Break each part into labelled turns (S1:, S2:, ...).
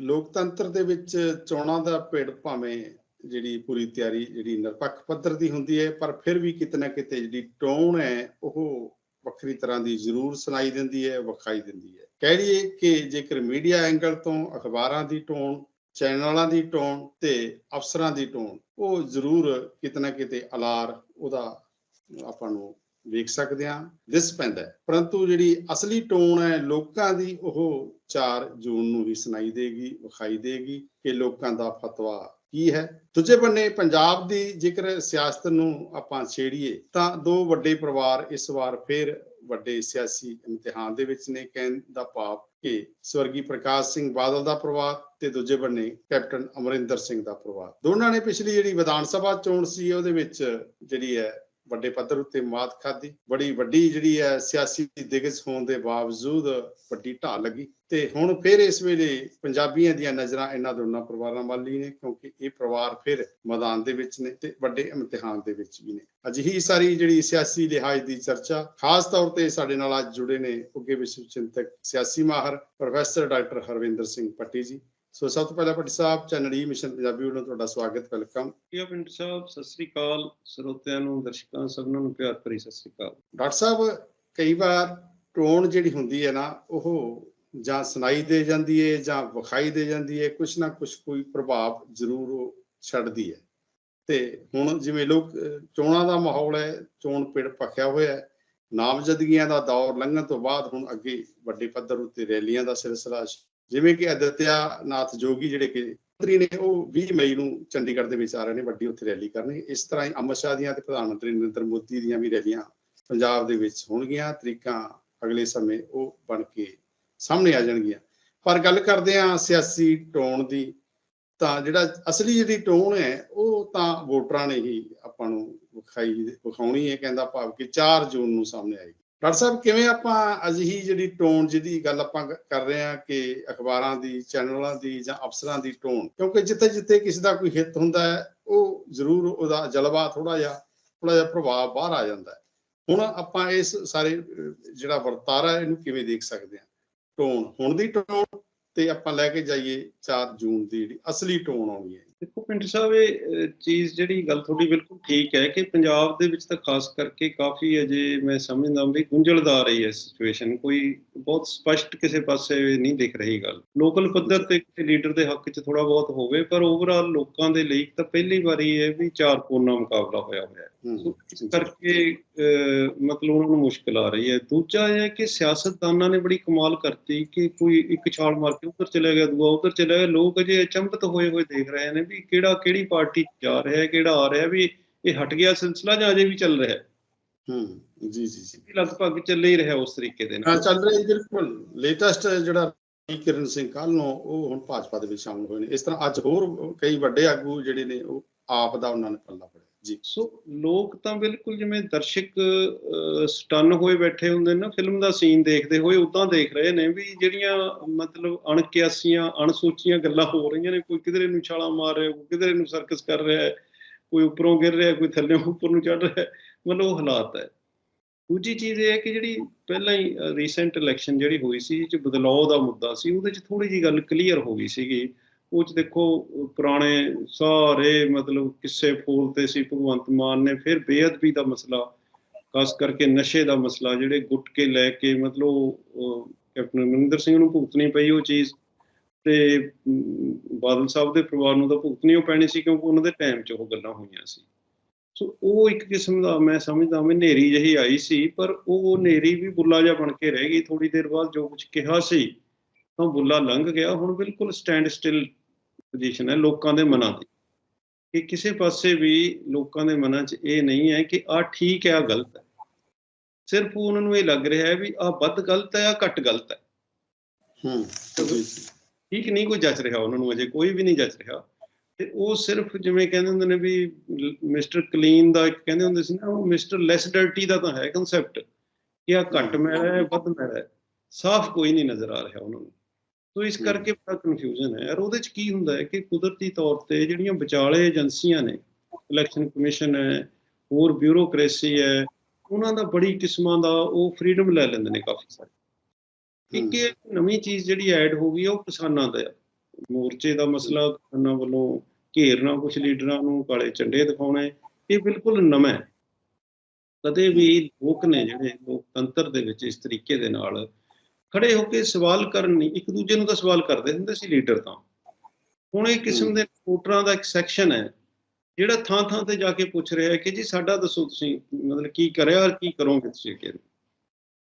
S1: ਲੋਕਤੰਤਰ ਦੇ ਵਿੱਚ ਚੋਣਾਂ ਦਾ ਭੇੜ ਭਾਵੇਂ ਜਿਹੜੀ ਪੂਰੀ ਤਿਆਰੀ ਜਿਹੜੀ ਨਿਰਪੱਖ ਪੱਧਰ ਦੀ ਹੁੰਦੀ ਹੈ, ਪਰ ਫਿਰ ਵੀ ਕਿਤੇ ਨਾ ਕਿਤੇ ਜਿਹੜੀ ਟੋਨ ਹੈ, ਉਹ ਵੱਖਰੀ ਤਰ੍ਹਾਂ ਦੀ ਜ਼ਰੂਰ ਸੁਣਾਈ ਦਿੰਦੀ ਹੈ, ਵਿਖਾਈ ਦਿੰਦੀ ਹੈ ਕਹਿ ਲਈਏ ਕਿ ਜੇਕਰ ਮੀਡੀਆ ਐਂਗਲ ਤੋਂ ਅਖਬਾਰਾਂ ਦੀ ਟੋਨ ਚੈਨਲਾਂ ਦੀ ਟੋਨ ਤੇ ਅਫਸਰਾਂ ਦੀ ਟੋਨ ਉਹ ਜ਼ਰੂਰ ਕਿਤੇ ਨਾ ਕਿਤੇ ਅਲਾਰ ਉਹਦਾ ਆਪਾਂ ਨੂੰ ਵੇਖ ਸਕਦੇ ਹਾਂ, ਦਿਸ ਪੈਂਦਾ ਹੈ। ਪਰੰਤੂ ਜਿਹੜੀ ਅਸਲੀ ਟੋਨ ਹੈ, ਲੋਕਾਂ ਦੀ ਉਹ 4 ਜੂਨ ਨੂੰ ਹੀ ਸੁਣਾਈ ਦੇਗੀ, ਵਿਖਾਈ ਦੇਗੀ ਕਿ ਲੋਕਾਂ ਦਾ ਫਤਵਾ ਕੀ ਹੈ। ਦੂਜੇ ਬੰਨੇ ਪੰਜਾਬ ਦੀ ਜੇਕਰ ਸਿਆਸਤ ਨੂੰ ਆਪਾਂ ਛੇੜੀਏ ਤਾਂ ਦੋ ਵੱਡੇ ਪਰਿਵਾਰ ਇਸ ਵਾਰ ਫਿਰ ਵੱਡੇ ਸਿਆਸੀ ਇਮਤਿਹਾਨ ਦੇ ਵਿੱਚ ਨੇ, ਕਹਿਣ ਦਾ ਭਾਵ ਕਿ ਸਵਰਗੀ ਪ੍ਰਕਾਸ਼ ਸਿੰਘ ਬਾਦਲ ਦਾ ਪਰਿਵਾਰ ਤੇ ਦੂਜੇ ਬੰਨੇ ਕੈਪਟਨ ਅਮਰਿੰਦਰ ਸਿੰਘ ਦਾ ਪਰਿਵਾਰ। ਦੋਨਾਂ ਨੇ ਪਿਛਲੀ ਜਿਹੜੀ ਵਿਧਾਨ ਸਭਾ ਚੋਣ ਸੀ, ਉਹਦੇ ਵਿੱਚ ਜਿਹੜੀ ਹੈ ਵੱਡੇ ਪੱਧਰ ਉੱਤੇ ਮਾਤ ਖਾਧੀ। ਬੜੀ ਵੱਡੀ ਜਿਹੜੀ ਹੈ ਸਿਆਸੀ ਦਿਗਜ ਹੋਣ ਦੇ ਬਾਵਜੂਦ ਵੱਡੀ ਢਾਲ ਲੱਗੀ। ਤੇ ਹੁਣ ਫਿਰ ਇਸ ਵੇਲੇ ਪੰਜਾਬੀਆਂ ਦੀਆਂ ਨਜ਼ਰਾਂ ਇਹਨਾਂ ਦੋਨਾਂ ਪਰਿਵਾਰਾਂ ਵੱਲ ਹੀ ਨੇ, ਕਿਉਂਕਿ ਇਹ ਪਰਿਵਾਰ ਫਿਰ ਮੈਦਾਨ ਦੇ ਵਿੱਚ ਨੇ ਤੇ ਵੱਡੇ ਇਮਤਿਹਾਨ ਦੇ ਵਿੱਚ ਵੀ ਨੇ। ਅਜਿਹੀ ਸਾਰੀ ਜਿਹੜੀ ਸਿਆਸੀ ਲਿਹਾਜ਼ ਦੀ ਚਰਚਾ, ਖਾਸ ਤੌਰ ਤੇ ਸਾਡੇ ਨਾਲ ਅੱਜ ਜੁੜੇ ਨੇ ਉੱਗੇ ਵਿਸ਼ਵ ਚਿੰਤਕ ਸਿਆਸੀ ਮਾਹਰ professor doctor Harvinder Singh Patti ji. So ਸਭ ਤੋਂ ਪਹਿਲਾਂ Patti Sahib channel E mission Punjabi ਵੱਲੋਂ ਤੁਹਾਡਾ ਸਵਾਗਤ ਵੈਲਕਮ।
S2: ਕੀ ਪਿੰਡ ਸਾਹਿਬ ਸਤਿ ਸ੍ਰੀ ਅਕਾਲ। ਸਰੋਤਿਆਂ ਨੂੰ ਦਰਸ਼ਕਾਂ ਸਭਨਾਂ ਨੂੰ ਪਿਆਰ ਭਰੀ ਸਤਿ ਸ੍ਰੀ ਅਕਾਲ।
S1: ਡਾਕਟਰ ਸਾਹਿਬ ਕਈ ਵਾਰ ਟੋਨ ਜਿਹੜੀ ਹੁੰਦੀ ਹੈ ਨਾ ਉਹ ਜਾਂ ਸੁਣਾਈ ਦੇ ਜਾਂਦੀ ਹੈ ਜਾਂ ਵਿਖਾਈ ਦੇ ਜਾਂਦੀ ਹੈ ਕੁਛ ਨਾ ਕੁਛ ਕੋਈ ਪ੍ਰਭਾਵ ਜ਼ਰੂਰ ਛੱਡਦੀ ਹੈ। ਤੇ ਹੁਣ ਜਿਵੇਂ ਲੋਕ ਚੋਣਾਂ ਦਾ ਮਾਹੌਲ ਹੈ ਚੋਣ ਪਿੜ ਭਖਿਆ ਹੋਇਆ ਹੈ ਨਾਮਜ਼ਦਗੀਆਂ ਦਾ ਦੌਰ ਲੰਘਣ ਤੋਂ ਬਾਅਦ ਹੁਣ ਅੱਗੇ ਵੱਡੇ ਪੱਧਰ ਉੱਤੇ ਰੈਲੀਆਂ ਦਾ ਸਿਲਸਿਲਾ ਜਿਵੇਂ ਕਿ ਅਦਿੱਤਿਆ ਨਾਥ ਜੋਗੀ ਜਿਹੜੇ ਕਿ ਮੰਤਰੀ ਨੇ, ਉਹ 20 ਮਈ ਨੂੰ ਚੰਡੀਗੜ੍ਹ ਦੇ ਵਿੱਚ ਆ ਰਹੇ ਨੇ, ਵੱਡੀ ਉੱਥੇ ਰੈਲੀ ਕਰਨੀ ਇਸ ਤਰ੍ਹਾਂ ਹੀ ਅਮਰ ਸ਼ਾਹ ਦੀਆਂ ਤੇ ਪ੍ਰਧਾਨ ਮੰਤਰੀ ਨਰਿੰਦਰ ਮੋਦੀ ਦੀਆਂ ਵੀ ਰੈਲੀਆਂ ਪੰਜਾਬ ਦੇ ਵਿੱਚ ਹੋਣਗੀਆਂ। ਤਰੀਕਾਂ ਅਗਲੇ ਸਮੇਂ ਉਹ ਬਣ ਕੇ ਸਾਹਮਣੇ ਆ ਜਾਣਗੀਆਂ। ਪਰ ਗੱਲ ਕਰਦੇ ਆ ਸਿਆਸੀ ਟੋਨ ਦੀ, ਤਾਂ ਜਿਹੜਾ ਅਸਲੀ ਜਿਹੜੀ ਟੋਨ ਹੈ, ਉਹ ਤਾਂ ਵੋਟਰਾਂ ਨੇ ਹੀ ਆਪਾਂ ਨੂੰ ਵਿਖਾਈ, ਵਿਖਾਉਣੀ ਹੈ। ਕਹਿੰਦਾ ਭਾਵ ਕਿ 4 ਜੂਨ ਨੂੰ ਸਾਹਮਣੇ ਆਏਗੀ। ਡਾਕਟਰ ਸਾਹਿਬ, ਕਿਵੇਂ ਆਪਾਂ ਅਜਿਹੀ ਜਿਹੜੀ ਟੋਨ ਜਿਹਦੀ ਗੱਲ ਆਪਾਂ ਕਰ ਰਹੇ ਹਾਂ ਕਿ ਅਖਬਾਰਾਂ ਦੀ, ਚੈਨਲਾਂ ਦੀ ਜਾਂ ਅਫਸਰਾਂ ਦੀ ਟੋਨ, ਕਿਉਂਕਿ ਜਿੱਥੇ ਜਿੱਥੇ ਕਿਸੇ ਦਾ ਕੋਈ ਹਿੱਤ ਹੁੰਦਾ ਹੈ, ਉਹ ਜ਼ਰੂਰ ਉਹਦਾ ਜਲਵਾ ਥੋੜਾ ਜਿਹਾ ਥੋੜਾ ਜਿਹਾ ਪ੍ਰਭਾਵ ਬਾਹਰ ਆ ਜਾਂਦਾ ਹੈ। ਹੁਣ ਆਪਾਂ ਇਸ ਸਾਰੇ ਜਿਹੜਾ ਵਰਤਾਰਾ ਇਹਨੂੰ ਕਿਵੇਂ ਦੇਖ ਸਕਦੇ ਹਾਂ? ਟੋਨ, ਹੁਣ ਦੀ ਟੋਨ ਤੇ ਆਪਾਂ ਲੈ ਕੇ ਜਾਈਏ 4 ਜੂਨ ਦੀ ਜਿਹੜੀ ਅਸਲੀ ਟੋਨ ਆਉਣੀ ਹੈ।
S2: ਦੇਖੋ ਪਿੰਡ ਸਾਹਿਬ, ਇਹ ਚੀਜ਼ ਜਿਹੜੀ ਗੱਲ ਤੁਹਾਡੀ ਬਿਲਕੁਲ ਠੀਕ ਹੈ ਕਿ ਪੰਜਾਬ ਦੇ ਵਿੱਚ ਤਾਂ ਖਾਸ ਕਰਕੇ ਕਾਫੀ ਅਜੇ ਮੈਂ ਸਮਝਦਾ ਵੀ ਗੁੰਝਲਦਾਰ ਰਹੀ ਹੈ ਸਿਚੁਏਸ਼ਨ ਕੋਈ ਬਹੁਤ ਸਪਸ਼ਟ ਕਿਸੇ ਪਾਸੇ ਨਹੀਂ ਦਿਖ ਰਹੀ ਗੱਲ। ਲੋਕਲ ਪੱਧਰ ਤੇ ਕਿਸੇ ਲੀਡਰ ਦੇ ਹੱਕ 'ਚ ਥੋੜਾ ਬਹੁਤ ਹੋਵੇ, ਪਰ ਓਵਰਆਲ ਲੋਕਾਂ ਦੇ ਲਈ ਤਾਂ ਪਹਿਲੀ ਵਾਰੀ ਇਹ ਵੀ ਚਾਰ ਕੋਨਾ ਮੁਕਾਬਲਾ ਹੋਇਆ ਹੋਇਆ ਹੈ। ਇਸ ਕਰਕੇ ਮਤਲਬ ਉਹਨਾਂ ਨੂੰ ਮੁਸ਼ਕਲ ਆ ਰਹੀ ਹੈ। ਦੂਜਾ ਇਹ ਹੈ ਕਿ ਸਿਆਸਤਦਾਨਾਂ ਨੇ ਬੜੀ ਕਮਾਲ ਕਰਤੀ ਕਿ ਕੋਈ ਇੱਕ ਛਾਲ ਮਾਰ ਕੇ ਉੱਧਰ ਚਲਾ ਗਿਆ ਦੂਆ ਉੱਧਰ ਚਲਾ ਗਿਆ। ਲੋਕ ਅਜੇ ਅਚੰਭਤ ਹੋਏ ਹੋਏ ਦੇਖ ਰਹੇ ਨੇ ਵੀ ਕਿਹੜਾ ਕਿਹੜੀ ਪਾਰਟੀ ਜਾ ਰਿਹਾ ਹੈ ਕਿਹੜਾ ਆ ਰਿਹਾ ਵੀ ਇਹ ਹਟ ਗਿਆ ਸਿਲਸਿਲਾ ਜਾਂ ਅਜੇ ਵੀ ਚੱਲ ਰਿਹਾ ਹੈ?
S1: ਹੂੰ ਜੀ ਜੀ ਜੀ।
S2: ਲਗਭਗ ਚੱਲੇ ਹੀ ਰਿਹਾ ਉਸ ਤਰੀਕੇ ਦੇ
S1: ਹਾਂ
S2: ਨਾਲ
S1: ਚੱਲ ਰਿਹਾ ਬਿਲਕੁਲ। ਲੇਟੈਸਟ ਜਿਹੜਾ ਕਿਰਨ ਸਿੰਘ ਕੱਲ ਨੂੰ ਉਹ ਹੁਣ ਭਾਜਪਾ ਦੇ ਵਿੱਚ ਸ਼ਾਮਲ ਹੋਏ ਨੇ। ਇਸ ਤਰ੍ਹਾਂ ਅੱਜ ਹੋਰ ਕਈ ਵੱਡੇ ਆਗੂ ਜਿਹੜੇ ਨੇ ਉਹ ਆਪ ਦਾ ਉਹਨਾਂ ਨੇ ਪੱਲਾ ਫੜਿਆ। ਜੀ।
S2: ਸੋ ਲੋਕ ਤਾਂ ਬਿਲਕੁਲ ਜਿਵੇਂ ਦਰਸ਼ਕ ਸਟਨ ਹੋਏ ਬੈਠੇ ਹੁੰਦੇ ਨੇ ਨਾ, ਫਿਲਮ ਦਾ ਸੀਨ ਦੇਖਦੇ ਹੋਏ ਉਦਾਂ ਦੇਖ ਰਹੇ ਨੇ ਵੀ ਜਿਹੜੀਆਂ ਮਤਲਬ ਅਣਕਿਆਸੀਆਂ, ਅਣਸੋਚੀਆਂ ਗੱਲਾਂ ਹੋ ਰਹੀਆਂ ਨੇ, ਕੋਈ ਕਿਧਰੇ ਨੂੰ ਛਾਲਾਂ ਮਾਰ ਰਿਹਾ, ਕੋਈ ਕਿਧਰੇ ਨੂੰ ਸਰਕਸ ਕਰ ਰਿਹਾ ਹੈ, ਕੋਈ ਉੱਪਰੋਂ ਗਿਰ ਰਿਹਾ, ਕੋਈ ਥੱਲੇ ਉੱਪਰ ਨੂੰ ਚੜ ਰਿਹਾ, ਮਤਲਬ ਉਹ ਹਾਲਾਤ ਹੈ। ਦੂਜੀ ਚੀਜ਼ ਇਹ ਹੈ ਕਿ ਜਿਹੜੀ ਪਹਿਲਾਂ ਹੀ ਰੀਸੈਂਟ ਇਲੈਕਸ਼ਨ ਜਿਹੜੀ ਹੋਈ ਸੀ ਚ ਬਦਲਾਅ ਦਾ ਮੁੱਦਾ ਸੀ, ਉਹਦੇ ਚ ਥੋੜੀ ਜੀ ਗੱਲ ਕਲੀਅਰ ਹੋ ਗਈ ਸੀਗੀ। ਉਹ ਚ ਦੇਖੋ, ਪੁਰਾਣੇ ਸਾਰੇ ਮਤਲਬ ਕਿੱਸੇ ਫੋਲਤੇ ਸੀ, ਭਗਵੰਤ ਮਾਨ ਨੇ ਫਿਰ ਬੇਅਦਬੀ ਦਾ ਮਸਲਾ, ਖਾਸ ਕਰਕੇ ਨਸ਼ੇ ਦਾ ਮਸਲਾ, ਜਿਹੜੇ ਗੁੱਟ ਕੇ ਲੈ ਕੇ ਮਤਲਬ ਕੈਪਟਨ ਅਮਰਿੰਦਰ ਸਿੰਘ ਨੂੰ ਭੁਗਤਣੀ ਪਈ ਉਹ ਚੀਜ਼ ਤੇ ਬਾਦਲ ਸਾਹਿਬ ਦੇ ਪਰਿਵਾਰ ਨੂੰ ਤਾਂ ਭੁਗਤਣੀ ਉਹ ਪੈਣੀ ਸੀ ਕਿਉਂਕਿ ਉਹਨਾਂ ਦੇ ਟਾਈਮ 'ਚ ਉਹ ਗੱਲਾਂ ਹੋਈਆਂ ਸੀ। ਸੋ ਉਹ ਇੱਕ ਕਿਸਮ ਦਾ ਮੈਂ ਸਮਝਦਾ ਮੈਂ ਹਨੇਰੀ ਜਿਹੀ ਆਈ ਸੀ, ਪਰ ਉਹ ਹਨੇਰੀ ਵੀ ਬੁੱਲਾ ਜਿਹਾ ਬਣ ਕੇ ਰਹਿ ਗਈ ਥੋੜੀ ਦੇਰ ਬਾਅਦ ਜੋ ਕੁਝ ਕਿਹਾ ਸੀ। ਤਾਂ ਬੁੱਲਾ ਲੰਘ ਗਿਆ ਹੁਣ ਬਿਲਕੁਲ ਸਟੈਂਡ ਸਟਿਲ ਪੋਜੀਸ਼ਨ ਹੈ ਲੋਕਾਂ ਦੇ ਮਨਾਂ ਦੀ ਕਿ ਕਿਸੇ ਪਾਸੇ ਵੀ ਲੋਕਾਂ ਦੇ ਮਨਾਂ 'ਚ ਇਹ ਨਹੀਂ ਹੈ ਕਿ ਆ ਠੀਕ ਹੈ ਆ ਗਲਤ ਹੈ। ਸਿਰਫ ਉਹਨਾਂ ਨੂੰ ਇਹ ਲੱਗ ਰਿਹਾ ਹੈ ਵੀ ਆ ਵੱਧ ਗਲਤ ਹੈ ਆ ਘੱਟ ਗਲਤ ਹੈ। ਠੀਕ ਨਹੀਂ ਕੋਈ ਜੱਜ ਰਿਹਾ ਉਹਨਾਂ ਨੂੰ ਅਜੇ ਕੋਈ ਵੀ ਨਹੀਂ ਜੱਜ ਰਿਹਾ। ਤੇ ਉਹ ਸਿਰਫ ਜਿਵੇਂ ਕਹਿੰਦੇ ਹੁੰਦੇ ਨੇ ਵੀ ਮਿਸਟਰ ਕਲੀਨ ਦਾ ਇੱਕ ਕਹਿੰਦੇ ਹੁੰਦੇ ਸੀ ਨਾ ਉਹ ਮਿਸਟਰ ਲੈਸ ਡਰਟੀ ਦਾ ਤਾਂ ਹੈ ਕਨਸੈਪਟ ਕਿ ਆ ਘੱਟ ਮੈਲਾ ਹੈ ਵੱਧ ਮੈਲਾ ਹੈ। ਸਾਫ਼ ਕੋਈ ਨਹੀਂ ਨਜ਼ਰ ਆ ਰਿਹਾ ਉਹਨਾਂ ਨੂੰ। ਸੋ ਇਸ। ਕਰਕੇ ਬੜਾ ਕਨਫਿਊਜ਼ਨ ਹੈ। ਔਰ ਉਹਦੇ ਚ ਕੀ ਹੁੰਦਾ ਹੈ ਕਿ ਕੁਦਰਤੀ ਤੌਰ ਤੇ ਜਿਹੜੀਆਂ ਵਿਚਾਲੇ ਏਜੰਸੀਆਂ ਨੇ ਇਲੈਕਸ਼ਨ ਕਮਿਸ਼ਨ ਹੈ ਹੋਰ ਬਿਊਰੋਕ੍ਰੇਸੀ ਹੈ ਉਹਨਾਂ ਦਾ ਬੜੀ ਕਿਸਮਾਂ ਦਾ ਉਹ ਫਰੀडम ਲੈ ਲੈਂਦੇ ਨੇ ਕਾਫੀ ਸਾਰੇ। ਇੱਕ ਇਹ ਨਵੀਂ ਚੀਜ਼ ਜਿਹੜੀ ਐਡ ਹੋ ਗਈ ਉਹ ਕਿਸਾਨਾਂ ਦਾ ਮੋਰਚੇ ਦਾ ਮਸਲਾ ਕਿਸਾਨਾਂ ਵੱਲੋਂ ਘੇਰਨਾ ਕੁਝ ਲੀਡਰਾਂ ਨੂੰ ਕਾਲੇ ਝੰਡੇ ਦਿਖਾਉਣੇ ਇਹ ਬਿਲਕੁਲ ਨਵਾਂ ਹੈ। ਕਦੇ ਵੀ ਲੋਕ ਨੇ ਜਿਹੜੇ ਲੋਕਤੰਤਰ ਦੇ ਵਿੱਚ ਇਸ ਤਰੀਕੇ ਦੇ ਨਾਲ ਖੜੇ ਹੋ ਕੇ ਸਵਾਲ ਕਰਨ ਨਹੀਂ ਇੱਕ ਦੂਜੇ ਨੂੰ ਤਾਂ ਸਵਾਲ ਕਰਦੇ ਹੁੰਦੇ ਸੀ ਲੀਡਰ ਤਾਂ। ਹੁਣ ਇਹ ਕਿਸਮ ਦੇ ਵੋਟਰਾਂ ਦਾ ਇੱਕ ਸੈਕਸ਼ਨ ਹੈ ਜਿਹੜਾ ਥਾਂ ਥਾਂ ਤੇ ਜਾ ਕੇ ਪੁੱਛ ਰਿਹਾ ਹੈ ਕਿ ਜੀ ਸਾਡਾ ਦੱਸੋ ਤੁਸੀਂ ਮਤਲਬ ਕੀ ਕਰਿਆ ਔਰ ਕੀ ਕਰੋਗੇ ਤੁਸੀਂ ਅੱਗੇ?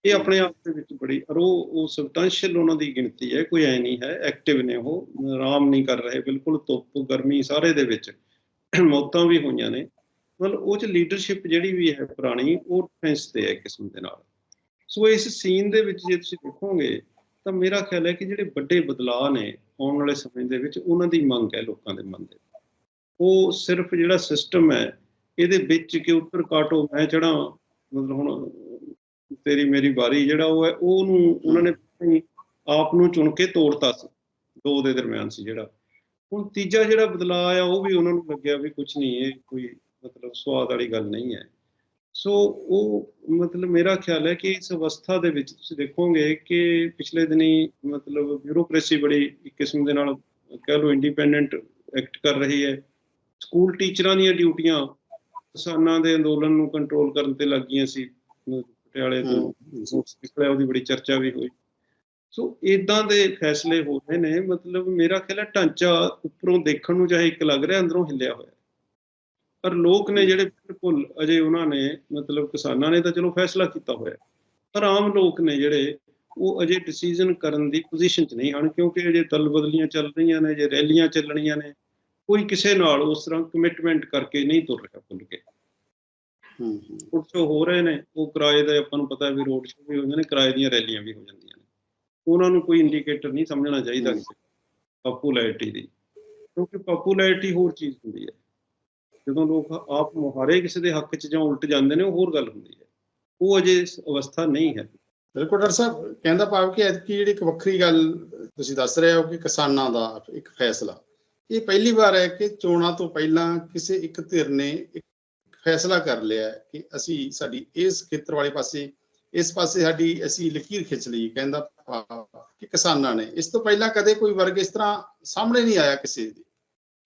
S2: ਇਹ ਆਪਣੇ ਆਪ ਦੇ ਵਿੱਚ ਬੜੀ ਔਰ ਉਹ ਉਹ ਸਬਟੈਂਸ਼ੀਅਲ ਉਹਨਾਂ ਦੀ ਗਿਣਤੀ ਹੈ ਕੋਈ ਐ ਨਹੀਂ ਹੈ ਐਕਟਿਵ ਨੇ ਉਹ ਆਰਾਮ ਨਹੀਂ ਕਰ ਰਹੇ ਬਿਲਕੁਲ ਧੁੱਪ ਗਰਮੀ ਸਾਰੇ ਦੇ ਵਿੱਚ ਮੌਤਾਂ ਵੀ ਹੋਈਆਂ ਨੇ। ਮਤਲਬ ਉਹ ਚ ਲੀਡਰਸ਼ਿਪ ਜਿਹੜੀ ਵੀ ਹੈ ਪੁਰਾਣੀ ਉਹ ਡਿਫੈਂਸ ਤੇ ਹੈ ਕਿਸਮ ਦੇ ਨਾਲ। ਸੋ ਇਸ ਸੀਨ ਦੇ ਵਿੱਚ ਜੇ ਤੁਸੀਂ ਦੇਖੋਗੇ, ਤਾਂ ਮੇਰਾ ਖਿਆਲ ਹੈ ਕਿ ਜਿਹੜੇ ਵੱਡੇ ਬਦਲਾਅ ਨੇ ਆਉਣ ਵਾਲੇ ਸਮੇਂ ਦੇ ਵਿੱਚ, ਉਹਨਾਂ ਦੀ ਮੰਗ ਹੈ ਲੋਕਾਂ ਦੇ ਮਨ ਦੇ ਉਹ ਸਿਰਫ ਜਿਹੜਾ ਸਿਸਟਮ ਹੈ, ਇਹਦੇ ਵਿੱਚ ਕਿ ਉੱਪਰ ਕਾਟੋ ਮੈਂ ਚੜਾ ਮਤਲਬ ਹੁਣ ਤੇਰੀ ਮੇਰੀ ਵਾਰੀ ਜਿਹੜਾ ਉਹ ਹੈ, ਉਹਨੂੰ, ਉਹਨਾਂ ਨੇ ਆਪ ਨੂੰ ਚੁਣ ਕੇ ਤੋੜਤਾ ਸੀ, ਦੋ ਦੇ ਦਰਮਿਆਨ ਸੀ ਜਿਹੜਾ। ਹੁਣ ਤੀਜਾ ਜਿਹੜਾ ਬਦਲਾਅ ਆ, ਉਹ ਵੀ ਉਹਨਾਂ ਨੂੰ ਲੱਗਿਆ ਵੀ ਕੁਝ ਨਹੀਂ, ਇਹ ਕੋਈ ਮਤਲਬ ਸਵਾਦ ਵਾਲੀ ਗੱਲ ਨਹੀਂ ਹੈ। ਸੋ ਉਹ ਮਤਲਬ ਮੇਰਾ ਖਿਆਲ ਹੈ ਕਿ ਇਸ ਅਵਸਥਾ ਦੇ ਵਿੱਚ ਤੁਸੀਂ ਦੇਖੋਗੇ ਕਿ ਪਿਛਲੇ ਦਿਨੀ ਮਤਲਬ ਬਿਊਰੋਕ੍ਰੇਸੀ ਬੜੀ ਇੱਕ ਕਿਸਮ ਦੇ ਨਾਲ ਕਹਿ ਲਓ ਇੰਡੀਪੈਂਡੈਂਟ ਐਕਟ ਕਰ ਰਹੀ ਹੈ। ਸਕੂਲ ਟੀਚਰਾਂ ਦੀਆਂ ਡਿਊਟੀਆਂ ਕਿਸਾਨਾਂ ਦੇ ਅੰਦੋਲਨ ਨੂੰ ਕੰਟਰੋਲ ਕਰਨ ਤੇ ਲੱਗ ਗਈਆਂ ਸੀ। ਪਟਿਆਲੇ ਤੋਂ ਨਿਕਲਿਆ ਉਹਦੀ ਬੜੀ ਚਰਚਾ ਵੀ ਹੋਈ। ਸੋ ਇਦਾਂ ਦੇ ਫੈਸਲੇ ਹੋ ਰਹੇ ਨੇ। ਮਤਲਬ ਮੇਰਾ ਖਿਆਲ ਹੈ ਢਾਂਚਾ ਉੱਪਰੋਂ ਦੇਖਣ ਨੂੰ ਚਾਹੇ ਇੱਕ ਲੱਗ ਰਿਹਾ ਅੰਦਰੋਂ ਹਿੱਲਿਆ ਹੋਇਆ। ਪਰ ਲੋਕ ਨੇ ਜਿਹੜੇ ਬਿਲਕੁਲ ਅਜੇ ਉਹਨਾਂ ਨੇ ਮਤਲਬ ਕਿਸਾਨਾਂ ਨੇ ਤਾਂ ਚਲੋ ਫੈਸਲਾ ਕੀਤਾ ਹੋਇਆ ਪਰ ਆਮ ਲੋਕ ਨੇ ਜਿਹੜੇ ਉਹ ਅਜੇ ਡਿਸੀਜਨ ਕਰਨ ਦੀ ਪੋਜੀਸ਼ਨ 'ਚ ਨਹੀਂ ਹਨ ਕਿਉਂਕਿ ਅਜੇ ਤਲ ਬਦਲੀਆਂ ਚੱਲ ਰਹੀਆਂ ਨੇ ਜੇ ਰੈਲੀਆਂ ਚੱਲਣੀਆਂ ਨੇ। ਕੋਈ ਕਿਸੇ ਨਾਲ ਉਸ ਤਰ੍ਹਾਂ ਕਮਿਟਮੈਂਟ ਕਰਕੇ ਨਹੀਂ ਤੁਰ ਰਿਹਾ ਖੁੱਲ ਕੇ। ਰੋਡ ਸ਼ੋ ਹੋ ਰਹੇ ਨੇ ਉਹ ਕਿਰਾਏ ਦਾ ਆਪਾਂ ਨੂੰ ਪਤਾ ਵੀ ਰੋਡ ਸ਼ੋ ਵੀ ਹੋ ਜਾਂਦੇ ਨੇ ਕਿਰਾਏ ਦੀਆਂ ਰੈਲੀਆਂ ਵੀ ਹੋ ਜਾਂਦੀਆਂ ਨੇ। ਉਹਨਾਂ ਨੂੰ ਕੋਈ ਇੰਡੀਕੇਟਰ ਨਹੀਂ ਸਮਝਣਾ ਚਾਹੀਦਾ ਪਪੂਲੈਰਿਟੀ ਦੀ। ਕਿਉਂਕਿ ਪਪੂਲੈਰਿਟੀ ਹੋਰ ਚੀਜ਼ ਹੁੰਦੀ ਹੈ। ਜਦੋਂ ਲੋਕ ਆਪ ਮੁਹਾਰੇ ਕਿਸੇ ਦੇ ਹੱਕ 'ਚ ਜਾਂ ਉਲਟ ਜਾਂਦੇ ਨੇ, ਉਹ ਹੋਰ ਗੱਲ ਹੁੰਦੀ ਹੈ। ਉਹ ਅਜੇ ਇਸ ਅਵਸਥਾ ਨਹੀਂ ਹੈ।
S1: ਬਿਲਕੁਲ ਡਾਕਟਰ ਸਾਹਿਬ, ਕਹਿੰਦਾ ਭਾਵ ਕਿ ਐਤਕੀ ਜਿਹੜੀ ਇੱਕ ਵੱਖਰੀ ਗੱਲ ਤੁਸੀਂ ਦੱਸ ਰਹੇ ਹੋ ਕਿ ਕਿਸਾਨਾਂ ਦਾ ਇੱਕ ਫੈਸਲਾ। ਇਹ ਪਹਿਲੀ ਵਾਰ ਹੈ ਕਿ ਚੋਣਾਂ ਤੋਂ ਪਹਿਲਾਂ ਕਿਸੇ ਇੱਕ ਧਿਰ ਨੇ ਇੱਕ ਫੈਸਲਾ ਕਰ ਲਿਆ ਕਿ ਅਸੀਂ ਸਾਡੀ ਇਸ ਖੇਤਰ ਵਾਲੇ ਪਾਸੇ, ਇਸ ਪਾਸੇ ਸਾਡੀ ਅਸੀਂ ਲਕੀਰ ਖਿੱਚ ਲਈ। ਕਹਿੰਦਾ ਕਿ ਕਿਸਾਨਾਂ ਨੇ। ਇਸ ਤੋਂ ਪਹਿਲਾਂ ਕਦੇ ਕੋਈ ਵਰਗ ਇਸ ਤਰ੍ਹਾਂ ਸਾਹਮਣੇ ਨਹੀਂ ਆਇਆ ਕਿਸੇ ਦੀ।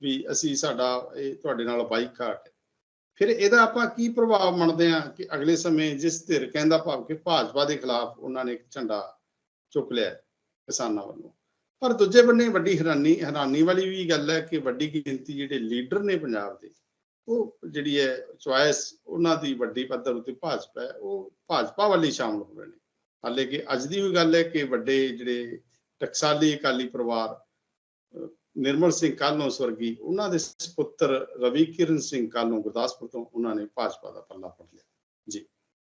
S1: ਵੀ ਅਸੀਂ ਸਾਡਾ ਇਹ ਤੁਹਾਡੇ ਨਾਲ ਬਾਈਕਾਟ ਫਿਰ ਇਹਦਾ ਆਪਾਂ ਕੀ ਪ੍ਰਭਾਵ ਮੰਨਦੇ ਹਾਂ ਕਿ ਅਗਲੇ ਸਮੇਂ ਜਿਸ ਧਿਰ ਕਹਿੰਦਾ ਭਾਵ ਕਿ ਭਾਜਪਾ ਦੇ ਖਿਲਾਫ ਉਹਨਾਂ ਨੇ ਇੱਕ ਝੰਡਾ ਚੁੱਕ ਲਿਆ ਕਿਸਾਨਾਂ ਵੱਲੋਂ। ਪਰ ਦੂਜੇ ਬੰਨੇ ਵੱਡੀ ਹੈਰਾਨੀ ਹੈਰਾਨੀ ਵਾਲੀ ਵੀ ਗੱਲ ਹੈ ਕਿ ਵੱਡੀ ਗਿਣਤੀ ਜਿਹੜੇ ਲੀਡਰ ਨੇ ਪੰਜਾਬ ਦੇ, ਉਹ ਜਿਹੜੀ ਹੈ ਚੁਆਇਸ ਉਹਨਾਂ ਦੀ ਵੱਡੀ ਪੱਧਰ ਉੱਤੇ ਭਾਜਪਾ ਹੈ, ਉਹ ਭਾਜਪਾ ਵੱਲ ਹੀ ਸ਼ਾਮਲ ਹੋ ਰਹੇ ਨੇ। ਹਾਲੇ ਕਿ ਅੱਜ ਦੀ ਵੀ ਗੱਲ ਹੈ ਕਿ ਵੱਡੇ ਜਿਹੜੇ ਟਕਸਾਲੀ ਅਕਾਲੀ ਪਰਿਵਾਰ ਨਿਰਮਲ ਸਿੰਘ ਕਾਲੋਂ ਸਵਰਗੀ ਉਹਨਾਂ ਦੇ ਸੁਪੁੱਤਰ ਰਵੀ ਕਿਰਨ ਸਿੰਘ ਕਾਲੋਂ ਗੁਰਦਾਸਪੁਰ ਤੋਂ ਉਹਨਾਂ ਨੇ ਭਾਜਪਾ ਦਾ ਪੱਲਾ ਫੜ ਲਿਆ।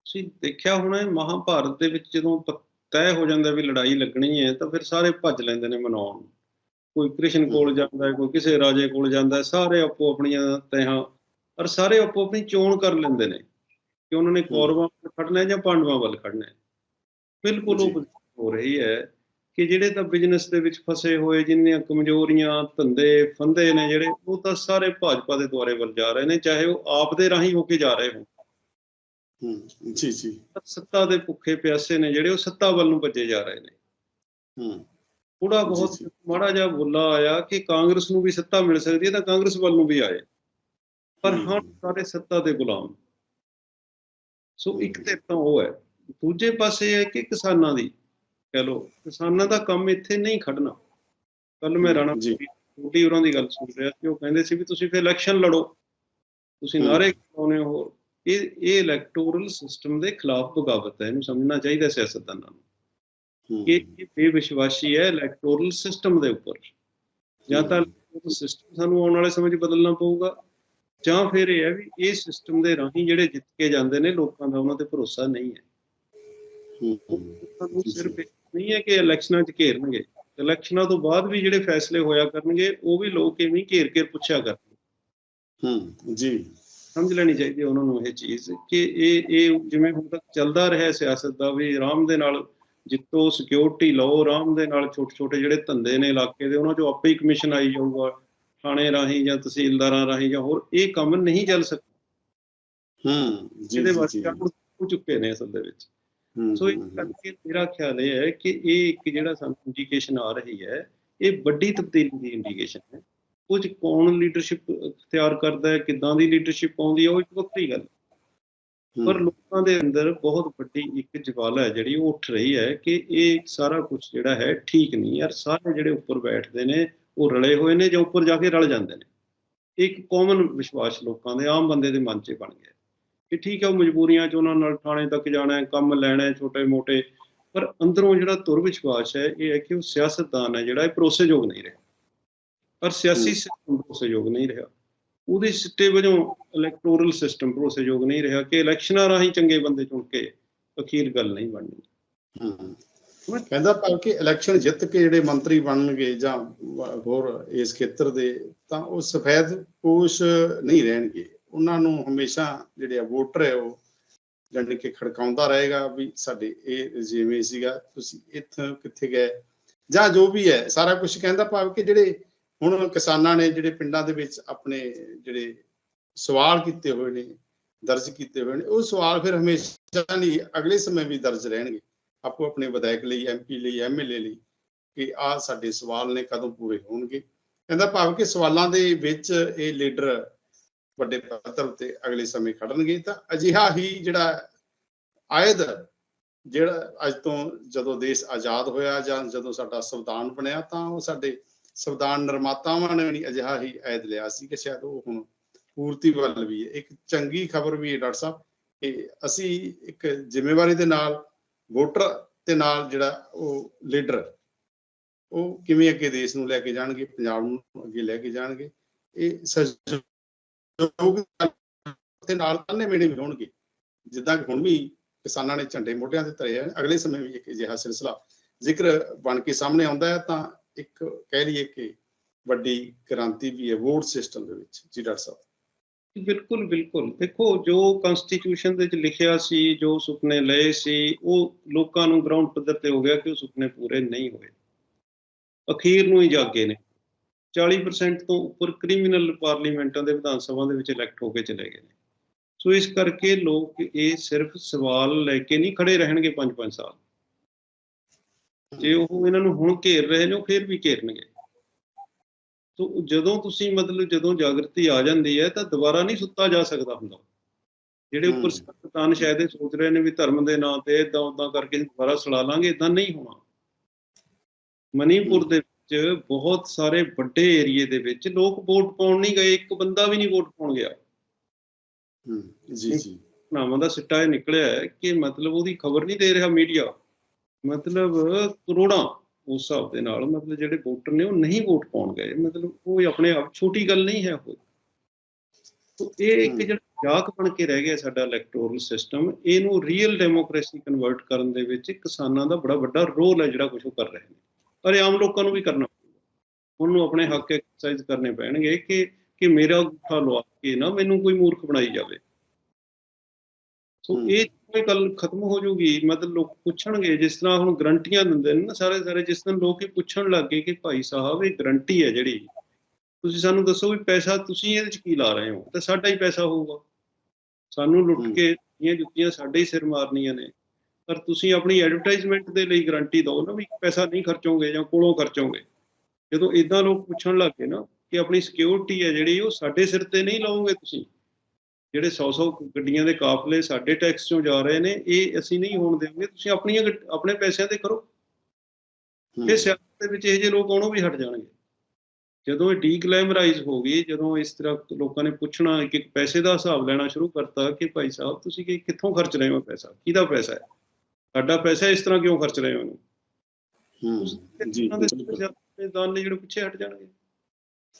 S2: ਤੁਸੀਂ ਦੇਖਿਆ ਹੋਣਾ ਮਹਾਭਾਰਤ ਦੇ ਵਿੱਚ ਜਦੋਂ ਤੈਅ ਹੋ ਜਾਂਦਾ ਵੀ ਲੜਾਈ ਲੱਗਣੀ ਹੈ ਤਾਂ ਫਿਰ ਸਾਰੇ ਭੱਜ ਲੈਂਦੇ ਨੇ ਮਨਾਉਣ। ਕੋਈ ਕ੍ਰਿਸ਼ਨ ਕੋਲ ਜਾਂਦਾ ਕੋਈ ਕਿਸੇ ਰਾਜੇ ਕੋਲ ਜਾਂਦਾ ਸਾਰੇ ਆਪੋ ਆਪਣੀਆਂ ਤਹਾਂ ਔਰ ਸਾਰੇ ਆਪੋ ਆਪਣੀ ਚੋਣ ਕਰ ਲੈਂਦੇ ਨੇ ਕਿ ਉਹਨਾਂ ਨੇ ਕੌਰਵਾਂ ਵੱਲ ਖੜਨਾ ਹੈ ਜਾਂ ਪਾਂਡਵਾਂ ਵੱਲ ਖੜਨਾ ਹੈ। ਬਿਲਕੁਲ ਉਹ
S1: ਜੀ।
S2: ਹੋ ਰਹੀ ਹੈ। ਕਿ ਜਿਹੜੇ ਤਾਂ ਬਿਜ਼ਨਸ ਦੇ ਵਿੱਚ ਫਸੇ ਹੋਏ ਜਿੰਨੀਆਂ ਕਮਜ਼ੋਰੀਆਂ ਧੰਦੇ ਫੰਦੇ ਨੇ ਜਿਹੜੇ ਉਹ ਤਾਂ ਸਾਰੇ ਭਾਜਪਾ ਦੇ ਦੁਆਰੇ ਵੱਲ ਜਾ ਰਹੇ ਨੇ ਚਾਹੇ ਉਹ ਆਪ ਦੇ ਰਾਹੀਂ ਹੋ ਕੇ ਜਾ ਰਹੇ ਹੋਣ।
S1: ਹੂੰ ਜੀ ਜੀ।
S2: ਸੱਤਾ ਦੇ ਭੁੱਖੇ ਪਿਆਸੇ ਨੇ ਜਿਹੜੇ ਉਹ ਸੱਤਾ ਵੱਲ ਨੂੰ ਭੱਜੇ ਜਾ ਰਹੇ ਨੇ।
S1: ਹੂੰ।
S2: ਥੋੜਾ ਬਹੁਤ। ਮਾੜਾ ਜਿਹਾ ਬੋਲਾ ਆਇਆ ਕਿ ਕਾਂਗਰਸ ਨੂੰ ਵੀ ਸੱਤਾ ਮਿਲ ਸਕਦੀ ਹੈ ਤਾਂ ਕਾਂਗਰਸ ਵੱਲ ਨੂੰ ਵੀ ਆਏ। ਪਰ। ਹਾਂ। ਸਾਰੇ ਸੱਤਾ ਦੇ ਗੁਲਾਮ। ਸੋ ਇੱਕ ਤੇ ਤਾਂ ਉਹ ਹੈ। ਦੂਜੇ ਪਾਸੇ ਹੈ ਕਿ ਕਿਸਾਨਾਂ ਦੀ ਕਹ ਲੋ ਕਿਸਾਨਾਂ ਦਾ ਕੰਮ ਇੱਥੇ ਨਹੀਂ ਖੜਨਾ ਕੱਲ ਮੈਂ ਰਾਣਾ
S1: ਜੀ।
S2: ਮੋਦੀ ਹੋਰਾਂ ਦੀ ਗੱਲ ਸੁਣ ਰਿਹਾ ਸੀ ਉਹ ਕਹਿੰਦੇ ਸੀ ਵੀ ਤੁਸੀਂ ਫਿਰ ਇਲੈਕਸ਼ਨ ਲੜੋ। ਤੁਸੀਂ। ਨਾਰੇ ਲਾਉਣੇ ਹੋ। ਇਹ ਇਹ ਇਲੈਕਟੋਰਲ ਸਿਸਟਮ ਦੇ ਖਿਲਾਫ ਬਗਾਵਤ ਹੈ ਇਹਨੂੰ ਸਮਝਣਾ ਚਾਹੀਦਾ ਸਿਆਸਤਦਾਨਾਂ ਨੂੰ।
S1: ਹੂੰ,
S2: ਕਿ ਇਹ ਬੇਵਿਸ਼ਵਾਸੀ ਹੈ ਇਲੈਕਟੋਰਲ ਸਿਸਟਮ ਦੇ ਉੱਪਰ। ਜਾਂ ਤਾਂ ਸਿਸਟਮ ਸਾਨੂੰ ਆਉਣ ਵਾਲੇ ਸਮੇਂ 'ਚ ਬਦਲਣਾ ਪਊਗਾ ਜਾਂ ਫਿਰ ਇਹ ਹੈ ਵੀ ਇਹ ਸਿਸਟਮ ਦੇ ਰਾਹੀਂ ਜਿਹੜੇ ਜਿੱਤ ਕੇ ਜਾਂਦੇ ਨੇ ਲੋਕਾਂ ਦਾ ਉਹਨਾਂ ਤੇ ਭਰੋਸਾ ਨਹੀਂ ਹੈ। ਸਿਰਫ ਇਹ ਨਹੀਂ ਹੈ ਕਿ ਇਲੈਕਸ਼ਨਾਂ 'ਚ ਘੇਰਨਗੇ। ਇਲੈਕਸ਼ਨਾਂ ਤੋਂ ਬਾਅਦ ਵੀ ਜਿਹੜੇ ਫੈਸਲੇ ਹੋਇਆ ਕਰਨਗੇ ਉਹ ਵੀ ਲੋਕ ਐਵੇਂ ਘੇਰ ਕੇ ਪੁੱਛਿਆ ਕਰਨਗੇ
S1: ਹੂੰ ਜੀ।
S2: ਸਮਝ ਲੈਣੀ ਚਾਹੀਦੀ ਹੈ ਉਹਨਾਂ ਨੂੰ ਇਹ ਚੀਜ਼ ਕਿ ਇਹ ਇਹ ਜਿਵੇਂ ਹੁਣ ਤੱਕ ਚੱਲਦਾ ਰਿਹਾ ਸਿਆਸਤ ਦਾ ਵੀ ਆਰਾਮ ਦੇ ਨਾਲ ਜਿੱਤੋ ਸਿਕਿਉਰਿਟੀ ਲਓ ਆਰਾਮ ਦੇ ਨਾਲ ਛੋਟੇ ਛੋਟੇ ਜਿਹੜੇ ਧੰਦੇ ਨੇ ਇਲਾਕੇ ਦੇ ਉਹਨਾਂ 'ਚੋਂ ਆਪੇ ਹੀ ਕਮਿਸ਼ਨ ਆਈ ਜਾਊਗਾ ਥਾਣੇ ਰਾਹੀਂ ਜਾਂ ਤਹਿਸੀਲਦਾਰਾਂ ਰਾਹੀਂ ਜਾਂ ਹੋਰ ਇਹ ਕੰਮ ਨਹੀਂ ਚੱਲ ਸਕਦਾ
S1: ਹੂੰ ਜੀ
S2: ਇਹਦੇ
S1: ਜੀ,
S2: ਵਾਸਤੇ
S1: ਜੀ।
S2: ਹੋ ਚੁੱਕੇ ਨੇ ਅਸਲ ਦੇ ਵਿੱਚ। ਸੋ ਇਸ ਕਰਕੇ ਮੇਰਾ ਖਿਆਲ ਇਹ ਹੈ ਕਿ ਇਹ ਇੱਕ ਜਿਹੜਾ ਸਾਨੂੰ ਇੰਡੀਕੇਸ਼ਨ ਆ ਰਹੀ ਹੈ ਇਹ ਵੱਡੀ ਤਬਦੀਲੀ ਦੀ ਇੰਡੀਕੇਸ਼ਨ ਹੈ। 'ਚ ਕੌਣ ਲੀਡਰਸ਼ਿਪ ਅਖਤਿਆਰ ਕਰਦਾ ਹੈ ਕਿੱਦਾਂ ਦੀ ਲੀਡਰਸ਼ਿਪ ਆਉਂਦੀ ਹੈ ਉਹ ਇੱਕ ਵੱਖਰੀ ਗੱਲ। ਪਰ ਲੋਕਾਂ ਦੇ ਅੰਦਰ ਬਹੁਤ ਵੱਡੀ ਇੱਕ ਜਵਾਲਾ ਹੈ ਜਿਹੜੀ ਉਹ ਉੱਠ ਰਹੀ ਹੈ ਕਿ ਇਹ ਸਾਰਾ ਕੁਝ ਜਿਹੜਾ ਹੈ ਠੀਕ ਨਹੀਂ ਯਾਰ ਸਾਰੇ ਜਿਹੜੇ ਉੱਪਰ ਬੈਠਦੇ ਨੇ ਉਹ ਰਲੇ ਹੋਏ ਨੇ ਜਾਂ ਉੱਪਰ ਜਾ ਕੇ ਰਲ ਜਾਂਦੇ ਨੇ। ਇੱਕ ਕਾਮਨ ਵਿਸ਼ਵਾਸ ਲੋਕਾਂ ਦੇ ਆਮ ਬੰਦੇ ਦੇ ਮਨ 'ਚ ਬਣ ਗਿਆ ਕਿ ਠੀਕ ਹੈ ਉਹ ਮਜਬੂਰੀਆਂ 'ਚ ਉਹਨਾਂ ਨਾਲ ਥਾਣੇ ਤੱਕ ਜਾਣਾ ਹੈ ਕੰਮ ਲੈਣਾ ਹੈ ਛੋਟੇ ਮੋਟੇ। ਪਰ ਅੰਦਰੋਂ ਜਿਹੜਾ ਤੁਰ ਵਿਸ਼ਵਾਸ ਹੈ ਇਹ ਹੈ ਕਿ ਉਹ ਸਿਆਸਤਦਾਨ ਹੈ ਜਿਹੜਾ ਇਹ ਭਰੋਸੇਯੋਗ ਨਹੀਂ ਰਿਹਾ। ਪਰ ਸਿਆਸੀ ਸਿਸਟਮ ਭਰੋਸੇਯੋਗ ਨਹੀਂ ਰਿਹਾ। ਉਹਦੇ ਸਿੱਟੇ ਵਜੋਂ ਇਲੈਕਟੋਰਲ ਸਿਸਟਮ ਭਰੋਸੇਯੋਗ ਨਹੀਂ ਰਿਹਾ ਕਿ ਇਲੈਕਸ਼ਨਾਂ ਰਾਹੀਂ ਚੰਗੇ ਬੰਦੇ ਚੁਣ ਕੇ ਅਖੀਰ ਗੱਲ ਨਹੀਂ ਬਣਨੀ।
S1: ਹਮ। ਕਹਿੰਦਾ ਪਰ ਕਿ ਇਲੈਕਸ਼ਨ ਜਿੱਤ ਕੇ ਜਿਹੜੇ ਮੰਤਰੀ ਬਣਨਗੇ ਜਾਂ ਹੋਰ ਇਸ ਖੇਤਰ ਦੇ ਤਾਂ ਉਹ ਸਫੈਦ ਪੋਸ਼ ਨਹੀਂ ਰਹਿਣਗੇ। ਉਹਨਾਂ ਨੂੰ ਹਮੇਸ਼ਾ ਜਿਹੜੇ ਆ ਵੋਟਰ ਹੈ ਉਹ ਜਾਣੀ ਕਿ ਖੜਕਾਉਂਦਾ ਰਹੇਗਾ ਵੀ ਸਾਡੇ ਇਹ ਜਿਵੇਂ ਸੀਗਾ, ਤੁਸੀਂ ਇੱਥੋਂ ਕਿੱਥੇ ਗਏ? ਜਾਂ ਜੋ ਵੀ ਹੈ, ਸਾਰਾ ਕੁਝ ਕਹਿੰਦਾ ਭਾਵ ਕਿ ਜਿਹੜੇ ਹੁਣ ਕਿਸਾਨਾਂ ਨੇ ਜਿਹੜੇ ਪਿੰਡਾਂ ਦੇ ਵਿੱਚ ਆਪਣੇ ਜਿਹੜੇ ਸਵਾਲ ਕੀਤੇ ਹੋਏ ਨੇ, ਦਰਜ ਕੀਤੇ ਹੋਏ ਨੇ, ਉਹ ਸਵਾਲ ਫਿਰ ਹਮੇਸ਼ਾ ਲਈ ਅਗਲੇ ਸਮੇਂ ਵੀ ਦਰਜ ਰਹਿਣਗੇ। ਆਪੋ ਆਪਣੇ ਵਿਧਾਇਕ ਲਈ ਐਮਪੀ ਲਈ ਐਮਐਲਏ ਲਈ ਕਿ ਆ ਸਾਡੇ ਸਵਾਲ ਨੇ ਕਦੋਂ ਪੂਰੇ ਹੋਣਗੇ? ਕਹਿੰਦਾ ਭਾਵ ਕਿ ਸਵਾਲਾਂ ਦੇ ਵਿੱਚ ਇਹ ਲੀਡਰ ਵੱਡੇ ਪੱਧਰ ਉੱਤੇ ਅਗਲੇ ਸਮੇਂ ਖੜਨਗੇ, ਤਾਂ ਅਜਿਹਾ ਹੀ ਜਿਹੜਾ ਆਇਦ ਜਿਹੜਾ ਅੱਜ ਤੋਂ ਜਦੋਂ ਦੇਸ਼ ਆਜ਼ਾਦ ਹੋਇਆ ਜਾਂ ਜਦੋਂ ਸਾਡਾ ਸੰਵਿਧਾਨ ਬਣਿਆ, ਤਾਂ ਉਹ ਸਾਡੇ ਸੰਵਿਧਾਨ ਨਿਰਮਾਤਾਵਾਂ ਨੇ ਵੀ ਅਜਿਹਾ ਹੀ ਆਇਦ ਲਿਆ ਸੀ ਕਿ ਸ਼ਾਇਦ ਉਹ ਹੁਣ ਪੂਰਤੀ ਵੱਲ ਵੀ ਹੈ। ਇੱਕ ਚੰਗੀ ਖਬਰ ਵੀ ਹੈ ਡਾਕਟਰ ਸਾਹਿਬ ਕਿ ਅਸੀਂ ਇੱਕ ਜ਼ਿੰਮੇਵਾਰੀ ਦੇ ਨਾਲ, ਵੋਟਰ ਦੇ ਨਾਲ ਜਿਹੜਾ ਉਹ ਲੀਡਰ, ਉਹ ਕਿਵੇਂ ਅੱਗੇ ਦੇਸ਼ ਨੂੰ ਲੈ ਕੇ ਜਾਣਗੇ, ਪੰਜਾਬ ਨੂੰ ਅੱਗੇ ਲੈ ਕੇ ਜਾਣਗੇ, ਇਹ ਸਹਿਯੋਗ ਦੇ ਨਾਲ ਅੰਨੇ ਮੇੜੇ ਵੀ ਹੋਣਗੇ। ਜਿੱਦਾਂ ਹੁਣ ਵੀ ਕਿਸਾਨਾਂ ਨੇ ਝੰਡੇ ਮੋਢਿਆਂ ਤੇ ਧਰੇ ਆ। ਅਗਲੇ ਸਮੇਂ ਵੀ ਇੱਕ ਅਜਿਹਾ ਸਿਲਸਿਲਾ ਜ਼ਿਕਰ ਬਣ ਕੇ ਸਾਹਮਣੇ ਆਉਂਦਾ ਹੈ। ਤਾਂ ਇੱਕ ਕਹਿ ਲਈਏ ਕਿ ਵੱਡੀ ਕ੍ਰਾਂਤੀ ਵੀ ਹੈ ਵੋਟ ਸਿਸਟਮ ਦੇ ਵਿੱਚ ਜੀ ਡਾਕਟਰ ਸਾਹਿਬ।
S2: ਬਿਲਕੁਲ ਬਿਲਕੁਲ। ਦੇਖੋ, ਜੋ ਕਨਸਟੀਟਿਊਸ਼ਨ ਦੇ ਵਿੱਚ ਲਿਖਿਆ ਸੀ, ਜੋ ਸੁਪਨੇ ਲਏ ਸੀ, ਉਹ ਲੋਕਾਂ ਨੂੰ ਗਰਾਊਂਡ ਪੱਧਰ ਤੇ ਹੋ ਗਿਆ ਕਿ ਉਹ ਸੁਪਨੇ ਪੂਰੇ ਨਹੀਂ ਹੋਏ। ਅਖੀਰ ਨੂੰ ਹੀ ਜਾਗੇ ਨੇ। 40% ਤੋਂ ਉੱਪਰ ਕ੍ਰਿਮੀਨਲ ਪਾਰਲੀਮੈਂਟਾਂ ਦੇ ਵਿਧਾਨ ਸਭਾ ਦੇ ਵਿੱਚ ਇਲੈਕਟ ਹੋ ਕੇ ਚਲੇ ਗਏ ਨੇ। ਸੋ ਇਸ ਕਰਕੇ ਲੋਕ ਇਹ ਸਿਰਫ ਸਵਾਲ ਲੈ ਕੇ ਨਹੀਂ ਖੜੇ ਰਹਿਣਗੇ 5-5 ਸਾਲ। ਜੇ ਉਹ ਇਹਨਾਂ ਨੂੰ ਹੁਣ ਘੇਰ ਰਹੇ ਨੇ ਉਹ ਫਿਰ ਵੀ ਘੇਰਨਗੇ। ਤੋ ਜਦੋਂ ਤੁਸੀਂ ਮਤਲਬ ਜਦੋਂ ਜਾਗਰਤੀ ਆ ਜਾਂਦੀ ਹੈ ਤਾਂ ਦੁਬਾਰਾ ਨਹੀਂ ਸੁੱਤਾ ਜਾ ਸਕਦਾ ਹੁੰਦਾ। ਜਿਹੜੇ ਉੱਪਰ। ਸਿਆਸਤਦਾਨ ਸ਼ਾਇਦ ਇਹ ਸੋਚ ਰਹੇ ਨੇ ਵੀ ਧਰਮ ਦੇ ਨਾਂ ਤੇ ਇਦਾਂ ਉਦਾਂ ਕਰਕੇ ਦੁਬਾਰਾ ਸੜਾ ਲਾਂਗੇ ਇਦਾਂ ਨਹੀਂ ਹੋਣਾ। ਮਨੀਪੁਰ ਦੇ ਵਿੱਚ ਬਹੁਤ ਸਾਰੇ ਵੱਡੇ ਏਰੀਏ ਦੇ ਵਿੱਚ ਲੋਕ ਵੋਟ ਪਾਉਣ ਨਹੀਂ ਗਏ ਇੱਕ ਬੰਦਾ ਵੀ ਨਹੀਂ ਵੋਟ ਪਾਉਣ ਗਿਆ।
S1: ਹਮ, ਜੀ ਜੀ।
S2: ਨਾਮਾਂ ਦਾ ਸਿੱਟਾ ਇਹ ਨਿਕਲਿਆ ਹੈ ਕਿ ਮਤਲਬ ਉਹਦੀ ਖਬਰ ਨਹੀਂ ਦੇ ਰਿਹਾ ਮੀਡੀਆ। ਮਤਲਬ ਕਰੋੜਾਂ ਉਸ ਹਿਸਾਬ ਦੇ ਨਾਲ ਮਤਲਬ ਜਿਹੜੇ ਵੋਟਰ ਨੇ ਉਹ ਨਹੀਂ ਵੋਟ ਪਾਉਣ ਗਏ। ਮਤਲਬ ਉਹ ਆਪਣੇ ਆਪ ਛੋਟੀ ਗੱਲ ਨਹੀਂ ਹੈ ਉਹ। ਤੋ ਇਹ ਇੱਕ। ਜਿਹੜਾ ਜਾਕ ਬਣ ਕੇ ਰਹਿ ਗਿਆ ਸਾਡਾ ਇਲੈਕਟੋਰਲ ਸਿਸਟਮ ਇਹਨੂੰ ਰੀਅਲ ਡੈਮੋਕ੍ਰੇਸੀ ਕਨਵਰਟ ਕਰਨ ਦੇ ਵਿੱਚ ਕਿਸਾਨਾਂ ਦਾ ਬੜਾ ਵੱਡਾ ਰੋਲ ਹੈ ਜਿਹੜਾ ਕੁਝ ਉਹ ਕਰ ਰਹੇ ਨੇ। ਪਰ ਇਹ ਆਮ ਲੋਕਾਂ ਨੂੰ ਵੀ ਕਰਨਾ ਪਊਗਾ। ਉਹਨੂੰ ਆਪਣੇ ਹੱਕ ਐਕਸਰਸਾਈਜ਼ ਕਰਨੇ ਪੈਣਗੇ ਕਿ ਕਿ ਮੇਰਾ ਗੁੱਠਾ ਲਵਾ ਕੇ ਨਾ ਮੈਨੂੰ ਕੋਈ ਮੂਰਖ ਬਣਾਈ ਜਾਵੇ। ਸੋ। ਇਹ ਕੋਈ ਗੱਲ ਖਤਮ ਹੋ ਜਾਊਗੀ ਮਤਲਬ ਲੋਕ ਪੁੱਛਣਗੇ ਜਿਸ ਤਰ੍ਹਾਂ ਹੁਣ ਗਰੰਟੀਆਂ ਦਿੰਦੇ ਨੇ ਨਾ ਸਾਰੇ ਸਾਰੇ ਜਿਸ ਦਿਨ ਲੋਕ ਇਹ ਪੁੱਛਣ ਲੱਗ ਗਏ ਕਿ ਭਾਈ ਸਾਹਿਬ ਇਹ ਗਰੰਟੀ ਹੈ ਜਿਹੜੀ ਤੁਸੀਂ ਸਾਨੂੰ ਦੱਸੋ ਵੀ ਪੈਸਾ ਤੁਸੀਂ ਇਹਦੇ ਚ ਕੀ ਲਾ ਰਹੇ ਹੋ? ਤੇ ਸਾਡਾ ਹੀ ਪੈਸਾ ਹੋਊਗਾ। ਸਾਨੂੰ ਲੁੱਟ। ਕੇ ਇਹ ਜੁੱਤੀਆਂ ਸਾਡੇ ਹੀ ਸਿਰ ਮਾਰਨੀਆਂ ਨੇ। ਪਰ ਤੁਸੀਂ ਆਪਣੀ ਐਡਵਰਟਾਈਜ਼ਮੈਂਟ ਦੇ ਲਈ ਗਾਰੰਟੀ ਦਿਓ ਨਾ ਵੀ ਪੈਸਾ ਨਹੀਂ ਖਰਚੋਗੇ ਜਾਂ ਕੋਲੋਂ ਖਰਚੋਗੇ। ਜਦੋਂ ਇਦਾਂ ਲੋਕ ਪੁੱਛਣ ਲੱਗ ਗਏ ਨਾ ਕਿ ਆਪਣੀ ਸਿਕਿਉਰਿਟੀ ਹੈ ਜਿਹੜੀ ਉਹ ਸਾਡੇ ਸਿਰ ਤੇ ਨਹੀਂ ਲਾਓਗੇ ਤੁਸੀਂ। ਜਿਹੜੇ 100-100 ਗੱਡੀਆਂ ਦੇ ਕਾਫਲੇ ਸਾਡੇ ਟੈਕਸ ਚੋਂ ਜਾ ਰਹੇ ਨੇ ਇਹ ਅਸੀਂ ਨਹੀਂ ਹੋਣ ਦੇਵਾਂਗੇ ਤੁਸੀਂ ਆਪਣੀਆਂ ਆਪਣੇ ਪੈਸਿਆਂ ਤੇ ਕਰੋ। ਇਹ ਸਿਆਸਤ ਦੇ ਵਿੱਚ ਇਹ ਜਿਹੇ ਲੋਕ ਆਉਣੋਂ ਵੀ ਹਟ ਜਾਣਗੇ। ਜਦੋਂ ਇਹ ਡੀਗਲੈਮਰਾਈਜ਼ ਹੋ ਗਈ ਜਦੋਂ ਇਸ ਤਰ੍ਹਾਂ ਲੋਕਾਂ ਨੇ ਪੁੱਛਣਾ ਇੱਕ ਇੱਕ ਪੈਸੇ ਦਾ ਹਿਸਾਬ ਲੈਣਾ ਸ਼ੁਰੂ ਕਰਤਾ ਕਿ ਭਾਈ ਸਾਹਿਬ ਤੁਸੀਂ ਕਿ ਕਿੱਥੋਂ ਖਰਚ ਰਹੇ ਹੋ ਪੈਸਾ? ਕਿਹਦਾ ਪੈਸਾ ਹੈ? ਸਾਡਾ ਪੈਸਾ ਇਸ ਤਰ੍ਹਾਂ ਕਿਉਂ ਖਰਚ ਰਹੇ ਹੋ
S1: ਹਮ, ਜੀ
S2: ਦੇ ਨੇ ਜਿਹੜੇ ਪਿੱਛੇ ਹਟ ਜਾਣਗੇ।